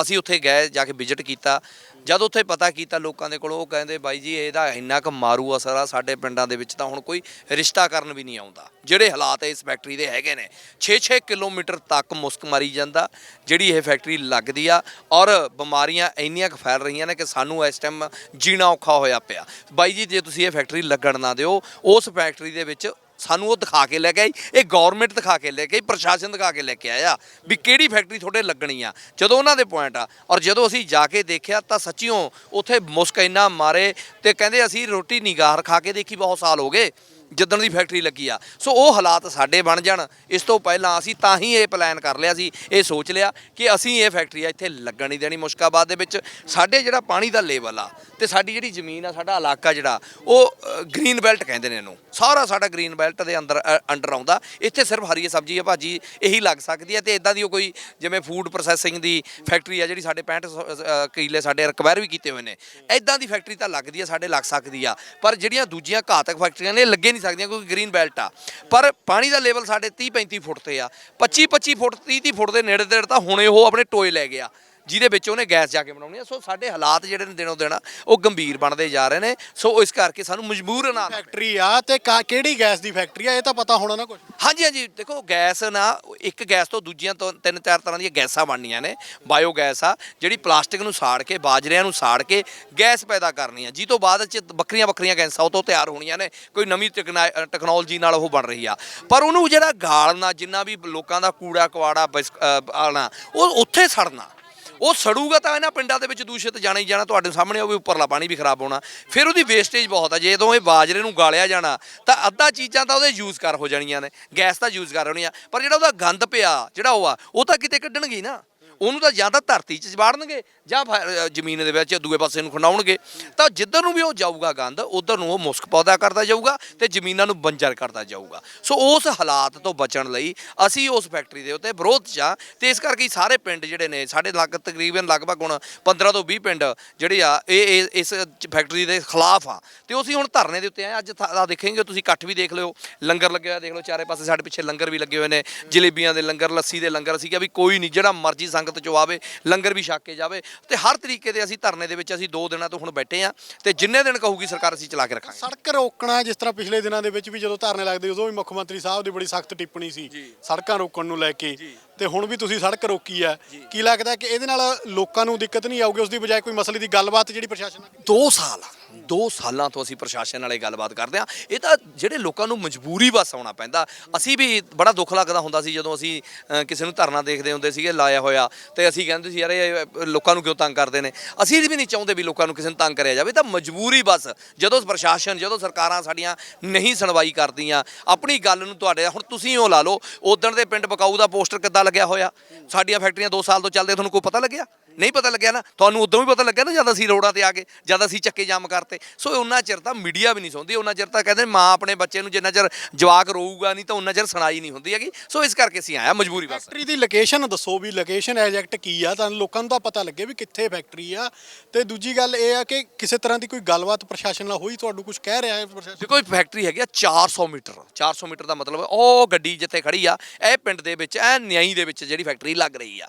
ਅਸੀਂ ਉੱਥੇ ਗਏ ਜਾ ਕੇ ਵਿਜ਼ਿਟ ਕੀਤਾ। ਜਦ ਉੱਥੇ ਪਤਾ ਕੀਤਾ ਲੋਕਾਂ ਦੇ ਕੋਲ, ਉਹ ਕਹਿੰਦੇ ਬਾਈ ਜੀ, ਇਹਦਾ ਇੰਨਾ ਕੁ ਮਾਰੂ ਅਸਰ ਆ ਸਾਡੇ ਪਿੰਡਾਂ ਦੇ ਵਿੱਚ ਤਾਂ ਹੁਣ ਕੋਈ ਰਿਸ਼ਤਾ ਕਰਨ ਵੀ ਨਹੀਂ ਆਉਂਦਾ। ਜਿਹੜੇ ਹਾਲਾਤ ਇਸ ਫੈਕਟਰੀ ਦੇ ਹੈਗੇ ਨੇ 6-6 ਕਿਲੋਮੀਟਰ ਤੱਕ ਮੁਸਕ ਮਾਰੀ ਜਾਂਦਾ, ਜਿਹੜੀ ਇਹ ਫੈਕਟਰੀ ਲੱਗਦੀ ਆ, ਔਰ ਬਿਮਾਰੀਆਂ ਇੰਨੀਆਂ ਕੁ ਫੈਲ ਰਹੀਆਂ ਨੇ ਕਿ ਸਾਨੂੰ ਇਸ ਟਾਈਮ ਜੀਣਾ ਔਖਾ ਹੋਇਆ ਪਿਆ। ਬਾਈ ਜੀ, ਜੇ ਤੁਸੀਂ ਇਹ ਫੈਕਟਰੀ ਲੱਗਣ ਨਾ ਦਿਓ, ਉਸ ਫੈਕਟਰੀ ਦੇ ਵਿੱਚ ਸਾਨੂੰ ਉਹ ਦਿਖਾ ਕੇ ਲੈ ਕੇ ਆਈ, ਇਹ ਗਵਰਨਮੈਂਟ ਦਿਖਾ ਕੇ ਲੈ ਕੇ ਆਈ, ਪ੍ਰਸ਼ਾਸਨ ਦਿਖਾ ਕੇ ਲੈ ਕੇ ਆਇਆ ਵੀ ਕਿਹੜੀ ਫੈਕਟਰੀ ਤੁਹਾਡੇ ਲੱਗਣੀ ਆ। ਜਦੋਂ ਉਹਨਾਂ ਦੇ ਪੁਆਇੰਟ ਆ, ਔਰ ਜਦੋਂ ਅਸੀਂ ਜਾ ਕੇ ਦੇਖਿਆ ਤਾਂ ਸੱਚੀਓ ਉੱਥੇ ਮੁਸਕ ਇੰਨਾ ਮਾਰੇ ਤੇ ਕਹਿੰਦੇ ਅਸੀਂ ਰੋਟੀ ਨਿਗਾਰ ਖਾ ਕੇ ਦੇਖੀ ਬਹੁਤ ਸਾਲ ਹੋ ਗਏ। ਜਿੱਦਣ ਦੀ ਫੈਕਟਰੀ ਲੱਗੀ ਆ। ਸੋ ਉਹ ਹਾਲਾਤ ਸਾਡੇ ਬਣ ਜਾਣ। ਇਸ ਤੋਂ ਪਹਿਲਾਂ ਅਸੀਂ ਤਾਂ ਹੀ ਇਹ ਪਲਾਨ ਕਰ ਲਿਆ ਸੀ ਇਹ ਸੋਚ ਲਿਆ ਕਿ ਅਸੀਂ ਇਹ ਫੈਕਟਰੀ ਆ ਇੱਥੇ ਲੱਗਣ ਨਹੀਂ ਦੇਣੀ ਮੁਸ਼ਕਾਬਾਦ ਦੇ ਵਿੱਚ। ਸਾਡੇ ਜਿਹੜਾ ਪਾਣੀ ਦਾ ਲੈਵਲ ਆ ਤੇ ਸਾਡੀ ਜਿਹੜੀ ਜ਼ਮੀਨ ਆ ਸਾਡਾ ਇਲਾਕਾ ਜਿਹੜਾ ਉਹ ਗ੍ਰੀਨ ਬੈਲਟ ਕਹਿੰਦੇ ਨੇ ਇਹਨੂੰ। ਸਾਰਾ ਸਾਡਾ ਗ੍ਰੀਨ ਬੈਲਟ ਦੇ ਅੰਦਰ ਅੰਡਰ ਆਉਂਦਾ। ਇੱਥੇ ਸਿਰਫ ਹਰੀ ਸਬਜ਼ੀ ਆ ਭਾਜੀ ਇਹੀ ਲੱਗ ਸਕਦੀ ਹੈ ਤੇ ਇਦਾਂ ਦੀ ਕੋਈ ਜਿਵੇਂ ਫੂਡ ਪ੍ਰੋਸੈਸਿੰਗ ਦੀ ਫੈਕਟਰੀ ਆ ਜਿਹੜੀ ਸਾਡੇ 65 ਸ- ਅ, ਸਾਡੇ ਰਿਕਵਾਇਰ ਵੀ ਕੀਤੇ ਹੋਏ ਨੇ। ਇਦਾਂ ਦੀ ਫੈਕਟਰੀ ਤਾਂ ਲੱਗਦੀ ਆ ਸਾਡੇ ਲੱਗ ਸਕਦੀ ਆ। ਪਰ ਜਿਹੜੀਆਂ ਦੂਜੀਆਂ ਘਾਤਕ ਫੈਕਟਰੀਆਂ ਨੇ ਲੱਗੇ ਨਹੀਂ ਸਕਦੀਆਂ ਕਿਉਂਕਿ ਗ੍ਰੀਨ ਬੈਲਟ ਆ। ਪਰ ਪਾਣੀ ਦਾ ਲੈਵਲ ਸਾਡੇ 30 35 ਫੁੱਟ ਤੇ ਆ। 25 25 ਫੁੱਟ 30 30 ਫੁੱਟ ਦੇ ਨੇੜੇ ਤੇੜੇ ਤਾਂ ਹੁਣੇ ਉਹ ਆਪਣੇ ਟੋਏ ਲੈ ਗਿਆ। ਜਿਹਦੇ ਵਿੱਚ ਉਹਨੇ ਗੈਸ ਜਾ ਕੇ ਬਣਾਉਣੀ ਆ। ਸੋ ਸਾਡੇ ਹਾਲਾਤ ਜਿਹੜੇ ਨੇ ਦਿਨੋਂ ਦਿਨ ਉਹ ਗੰਭੀਰ ਬਣਦੇ ਜਾ ਰਹੇ ਨੇ। ਸੋ ਇਸ ਕਰਕੇ ਸਾਨੂੰ ਮਜਬੂਰਨ ਆ
ਫੈਕਟਰੀ ਆ ਤੇ ਕਿਹੜੀ ਗੈਸ ਦੀ ਫੈਕਟਰੀ ਆ ਇਹ ਤਾਂ ਪਤਾ ਹੋਣਾ ਨਾ ਕੁਝ
ਹਾਂਜੀ ਹਾਂਜੀ। ਦੇਖੋ ਗੈਸ ਨਾ ਇੱਕ ਗੈਸ ਤੋਂ ਦੂਜੀਆਂ ਤੋਂ ਤਿੰਨ ਚਾਰ ਤਰ੍ਹਾਂ ਦੀਆਂ ਗੈਸਾਂ ਬਣਨੀਆਂ ਨੇ। ਬਾਇਓ ਗੈਸ ਆ ਜਿਹੜੀ ਪਲਾਸਟਿਕ ਨੂੰ ਸਾੜ ਕੇ ਬਾਜਰਿਆਂ ਨੂੰ ਸਾੜ ਕੇ ਗੈਸ ਪੈਦਾ ਕਰਨੀ ਆ। ਜੀ ਤੋਂ ਬਾਅਦ ਚ ਵੱਖਰੀਆਂ ਵੱਖਰੀਆਂ ਗੈਸਾਂ ਉਹ ਤੋਂ ਤਿਆਰ ਹੋਣੀਆਂ ਨੇ। ਕੋਈ ਨਵੀਂ ਟੈਕਨੋਲੋਜੀ ਨਾਲ ਉਹ ਬਣ ਰਹੀ ਆ। ਪਰ ਉਹਨੂੰ ਜਿਹੜਾ ਗਾਲਣਾ ਜਿੰਨਾ ਵੀ ਲੋਕਾਂ ਦਾ ਕੂੜਾ ਕਵਾੜਾ ਆਣਾ ਉਹ ਉੱਥੇ ਸੜਨਾ। ਉਹ ਸੜੂਗਾ ਤਾਂ ਇਹਨਾਂ ਪਿੰਡਾਂ ਦੇ ਵਿੱਚ ਦੂਸ਼ਿਤ ਜਾਣਾ ਹੀ ਜਾਣਾ, ਤੁਹਾਡੇ ਸਾਹਮਣੇ ਉਹ ਵੀ ਉੱਪਰਲਾ ਪਾਣੀ ਵੀ ਖਰਾਬ ਹੋਣਾ। ਫਿਰ ਉਹਦੀ ਵੇਸਟੇਜ ਬਹੁਤ ਆ, ਜੇ ਜਦੋਂ ਇਹ ਬਾਜਰੇ ਨੂੰ ਗਾਲਿਆ ਜਾਣਾ, ਤਾਂ ਅੱਧਾ ਚੀਜ਼ਾਂ ਤਾਂ ਉਹਦੇ ਯੂਜ਼ ਕਰ ਹੋ ਜਾਣੀਆਂ ਨੇ, ਗੈਸ ਤਾਂ ਯੂਜ਼ ਕਰ ਹੋਣੀ ਆ, ਪਰ ਜਿਹੜਾ ਉਹਦਾ ਗੰਦ ਪਿਆ, ਜਿਹੜਾ ਉਹ ਆ, ਉਹ ਤਾਂ ਕਿਤੇ ਕੱਢਣਗੇ ਨਾ। ਉਹਨੂੰ ਤਾਂ ਜਾਂ ਤਾਂ ਧਰਤੀ 'ਚ ਵਾੜਨਗੇ ਜਾਂ ਫਿਰ, ਜ਼ਮੀਨ ਦੇ ਵਿੱਚ ਦੂਏ ਪਾਸੇ ਨੂੰ ਖੰਡਾਉਣਗੇ ਤਾਂ ਜਿੱਧਰ ਨੂੰ ਵੀ ਉਹ ਜਾਊਗਾ ਗੰਦ ਉਧਰ ਨੂੰ ਉਹ ਮੁਸਕ ਪੌਦਾ ਕਰਦਾ ਜਾਊਗਾ ਤੇ ਜ਼ਮੀਨਾਂ ਨੂੰ ਬੰਜਰ ਕਰਦਾ ਜਾਊਗਾ। ਸੋ ਉਸ ਹਾਲਾਤ ਤੋਂ ਬਚਣ ਲਈ ਅਸੀਂ ਉਸ ਫੈਕਟਰੀ ਦੇ ਉੱਤੇ ਵਿਰੋਧ 'ਚ ਆ ਤੇ ਇਸ ਕਰਕੇ ਸਾਰੇ ਪਿੰਡ ਜਿਹੜੇ ਨੇ ਸਾਡੇ ਲੱਗ ਤਕਰੀਬਨ ਲਗਭਗ ਹੁਣ 15 ਤੋਂ 20 ਪਿੰਡ ਜਿਹੜੇ ਆ ਇਹ ਇਸ ਫੈਕਟਰੀ ਦੇ ਖਿਲਾਫ ਆ। ਤੇ ਅਸੀਂ ਹੁਣ ਧਰਨੇ ਦੇ ਉੱਤੇ ਆਏ ਅੱਜ ਆ ਦੇਖੇਂਗੇ ਤੁਸੀਂ ਇਕੱਠ ਵੀ ਦੇਖ ਲਿਓ। ਲੰਗਰ ਲੱਗਿਆ ਹੋਇਆ ਦੇਖ ਲਓ ਚਾਰੇ ਪਾਸੇ ਸਾਡੇ ਪਿੱਛੇ ਲੰਗਰ ਵੀ ਲੱਗੇ ਹੋਏ ਨੇ। ਜਲੇਬੀਆਂ ਦੇ ਲੰਗਰ ਲੱਸੀ ਦੇ ਲੰਗਰ ਅਸੀਂ ਕਿਹਾ ਵੀ ਕੋਈ ਨਹੀਂ ਜਿਹੜਾ ਮਰਜ਼ੀ ਸੰਗਤ ਚੋਂ ਆਵੇ ਲੰਗਰ ਵੀ ਛੱਕ ਕੇ ਜਾਵੇ। ਤੇ ਹਰ ਤਰੀਕੇ ਦੇ ਅਸੀਂ ਧਰਨੇ ਦੇ ਵਿੱਚ ਅਸੀਂ 2 ਦਿਨਾਂ ਤੋਂ ਹੁਣ ਬੈਠੇ ਆ ਤੇ ਜਿੰਨੇ ਦਿਨ ਕਹੂਗੀ ਸਰਕਾਰ ਅਸੀਂ ਚਲਾ ਕੇ ਰੱਖਾਂਗੇ।
ਸੜਕ ਰੋਕਣਾ ਜਿਸ ਤਰ੍ਹਾਂ ਪਿਛਲੇ ਦਿਨਾਂ ਦੇ ਵਿੱਚ ਵੀ ਜਦੋਂ ਧਰਨੇ ਲੱਗਦੇ ਉਦੋਂ ਵੀ ਮੁੱਖ ਮੰਤਰੀ ਸਾਹਿਬ ਦੀ ਬੜੀ ਸਖਤ ਟਿੱਪਣੀ ਸੀ। ਸੜਕਾਂ ਰੋਕਣ ਨੂੰ ਲੈ ਕੇ। ਤੇ ਹੁਣ ਵੀ ਤੁਸੀਂ ਸੜਕ ਰੋਕੀ ਆ। ਕੀ ਲੱਗਦਾ ਕਿ ਇਹਦੇ ਨਾਲ ਲੋਕਾਂ ਨੂੰ ਦਿੱਕਤ ਨਹੀਂ ਆਊਗੀ? ਉਸ ਦੀ ਬਜਾਏ ਕੋਈ ਮਸਲੇ ਦੀ ਗੱਲਬਾਤ ਜਿਹੜੀ ਪ੍ਰਸ਼ਾਸਨ ਨਾਲ
2 ਸਾਲ 2 ਸਾਲਾਂ ਤੋਂ ਅਸੀਂ ਪ੍ਰਸ਼ਾਸਨ ਨਾਲੇ ਗੱਲਬਾਤ ਕਰਦੇ ਆ ਇਹ ਤਾਂ ਜਿਹੜੇ ਲੋਕਾਂ ਨੂੰ ਮਜਬੂਰੀ ਬਸ ਆਉਣਾ ਪੈਂਦਾ। ਅਸੀਂ ਵੀ ਬੜਾ ਦੁੱਖ ਲੱਗਦਾ ਹੁੰਦਾ ਸੀ ਜਦੋਂ ਅਸੀਂ ਕਿਸੇ ਨੂੰ ਧਰਨਾ ਦੇਖਦੇ ਹੁੰਦੇ ਸੀਗੇ ਲਾਇਆ ਹੋਇਆ। ਤੇ ਅਸੀਂ ਕਹਿੰਦੇ ਸੀ ਯਾਰ ਇਹ ਲੋਕਾਂ ਨੂੰ ਕਿਉਂ ਤੰਗ ਕਰਦੇ ਨੇ? ਅਸੀਂ ਵੀ ਨਹੀਂ ਚਾਹੁੰਦੇ ਵੀ ਲੋਕਾਂ ਨੂੰ ਕਿਸੇ ਨੂੰ ਤੰਗ ਕਰਿਆ ਜਾਵੇ। ਤਾਂ ਮਜਬੂਰੀ ਬਸ। ਜਦੋਂ ਪ੍ਰਸ਼ਾਸਨ ਜਦੋਂ ਸਰਕਾਰਾਂ ਸਾਡੀਆਂ ਨਹੀਂ ਸੁਣਵਾਈ ਕਰਦੀਆਂ ਆਪਣੀ ਗੱਲ ਨੂੰ ਤੁਹਾਡੇ ਹੁਣ ਤੁਸੀਂ ਉਹ ਲਾ ਲਓ ਉਦਣ ਦੇ ਪਿੰਡ ਬਕਾਊ ਦਾ ਪੋਸਟਰ ਕਿੱਦਾਂ ਲੱਗਿਆ ਹੋਇਆ। ਸਾਡੀਆਂ ਫੈਕਟਰੀਆਂ 2 ਸਾਲ ਤੋਂ ਚੱਲਦੇ ਤੁਹਾਨੂੰ ਕੋਈ ਪਤਾ ਲੱਗਿਆ? ਨਹੀਂ ਪਤਾ ਲੱਗਿਆ ਨਾ ਤੁਹਾਨੂੰ ਉਦੋਂ ਵੀ ਪਤਾ ਲੱਗਿਆ ਨਾ ਜਦ ਅਸੀਂ ਰੋਡਾਂ ਤੇ ਆ ਗਏ ਜਦ ਅਸੀਂ ਚੱਕੇ ਜਾਮ ਕਰਤੇ। ਸੋ ਉਹਨਾਂ ਚਿਰ ਤਾਂ ਮੀਡੀਆ ਵੀ ਨਹੀਂ ਸੁਣਦੀ ਉਹਨਾਂ ਚਿਰ ਤਾਂ ਕਹਿੰਦੇ ਮਾਂ ਆਪਣੇ ਬੱਚੇ ਨੂੰ ਜਿੰਨਾ ਚਿਰ ਜਵਾਕ ਰੋਊਗਾ ਨਹੀਂ ਤਾਂ ਉਹਨਾਂ ਚਿਰ ਸੁਣਾਈ ਨਹੀਂ ਹੁੰਦੀ ਹੈਗੀ। ਸੋ ਇਸ ਕਰਕੇ ਅਸੀਂ ਆਇਆ ਮਜਬੂਰੀ ਬਸ।
ਫੈਕਟਰੀ ਦੀ ਲੋਕੇਸ਼ਨ ਦੱਸੋ ਵੀ ਲੋਕੇਸ਼ਨ ਐਗਜ਼ੈਕਟ ਕੀ ਆ ਤਾਂ ਲੋਕਾਂ ਨੂੰ ਤਾਂ ਪਤਾ ਲੱਗੇ ਵੀ ਕਿੱਥੇ ਫੈਕਟਰੀ ਆ। ਤੇ ਦੂਜੀ ਗੱਲ ਇਹ ਆ ਕਿ ਕਿਸੇ ਤਰ੍ਹਾਂ ਦੀ ਕੋਈ ਗੱਲਬਾਤ ਪ੍ਰਸ਼ਾਸਨ ਨਾਲ ਹੋਈ ਤੁਹਾਨੂੰ ਕੁਝ ਕਹਿ ਰਿਹਾ ਹੈ ਪ੍ਰਸ਼ਾਸਨ?
ਦੇਖੋ ਇਹ ਫੈਕਟਰੀ ਹੈਗੀ ਆ 400 ਮੀਟਰ 400 ਮੀਟਰ ਦਾ ਮਤਲਬ ਉਹ ਗੱਡੀ ਜਿੱਥੇ ਖੜੀ ਆ ਇਹ ਪਿੰਡ ਦੇ ਵਿੱਚ ਐ ਨਿਆਈ ਦੇ ਵਿੱਚ ਜਿਹੜੀ ਫੈਕਟਰੀ ਲੱਗ ਰਹੀ ਆ।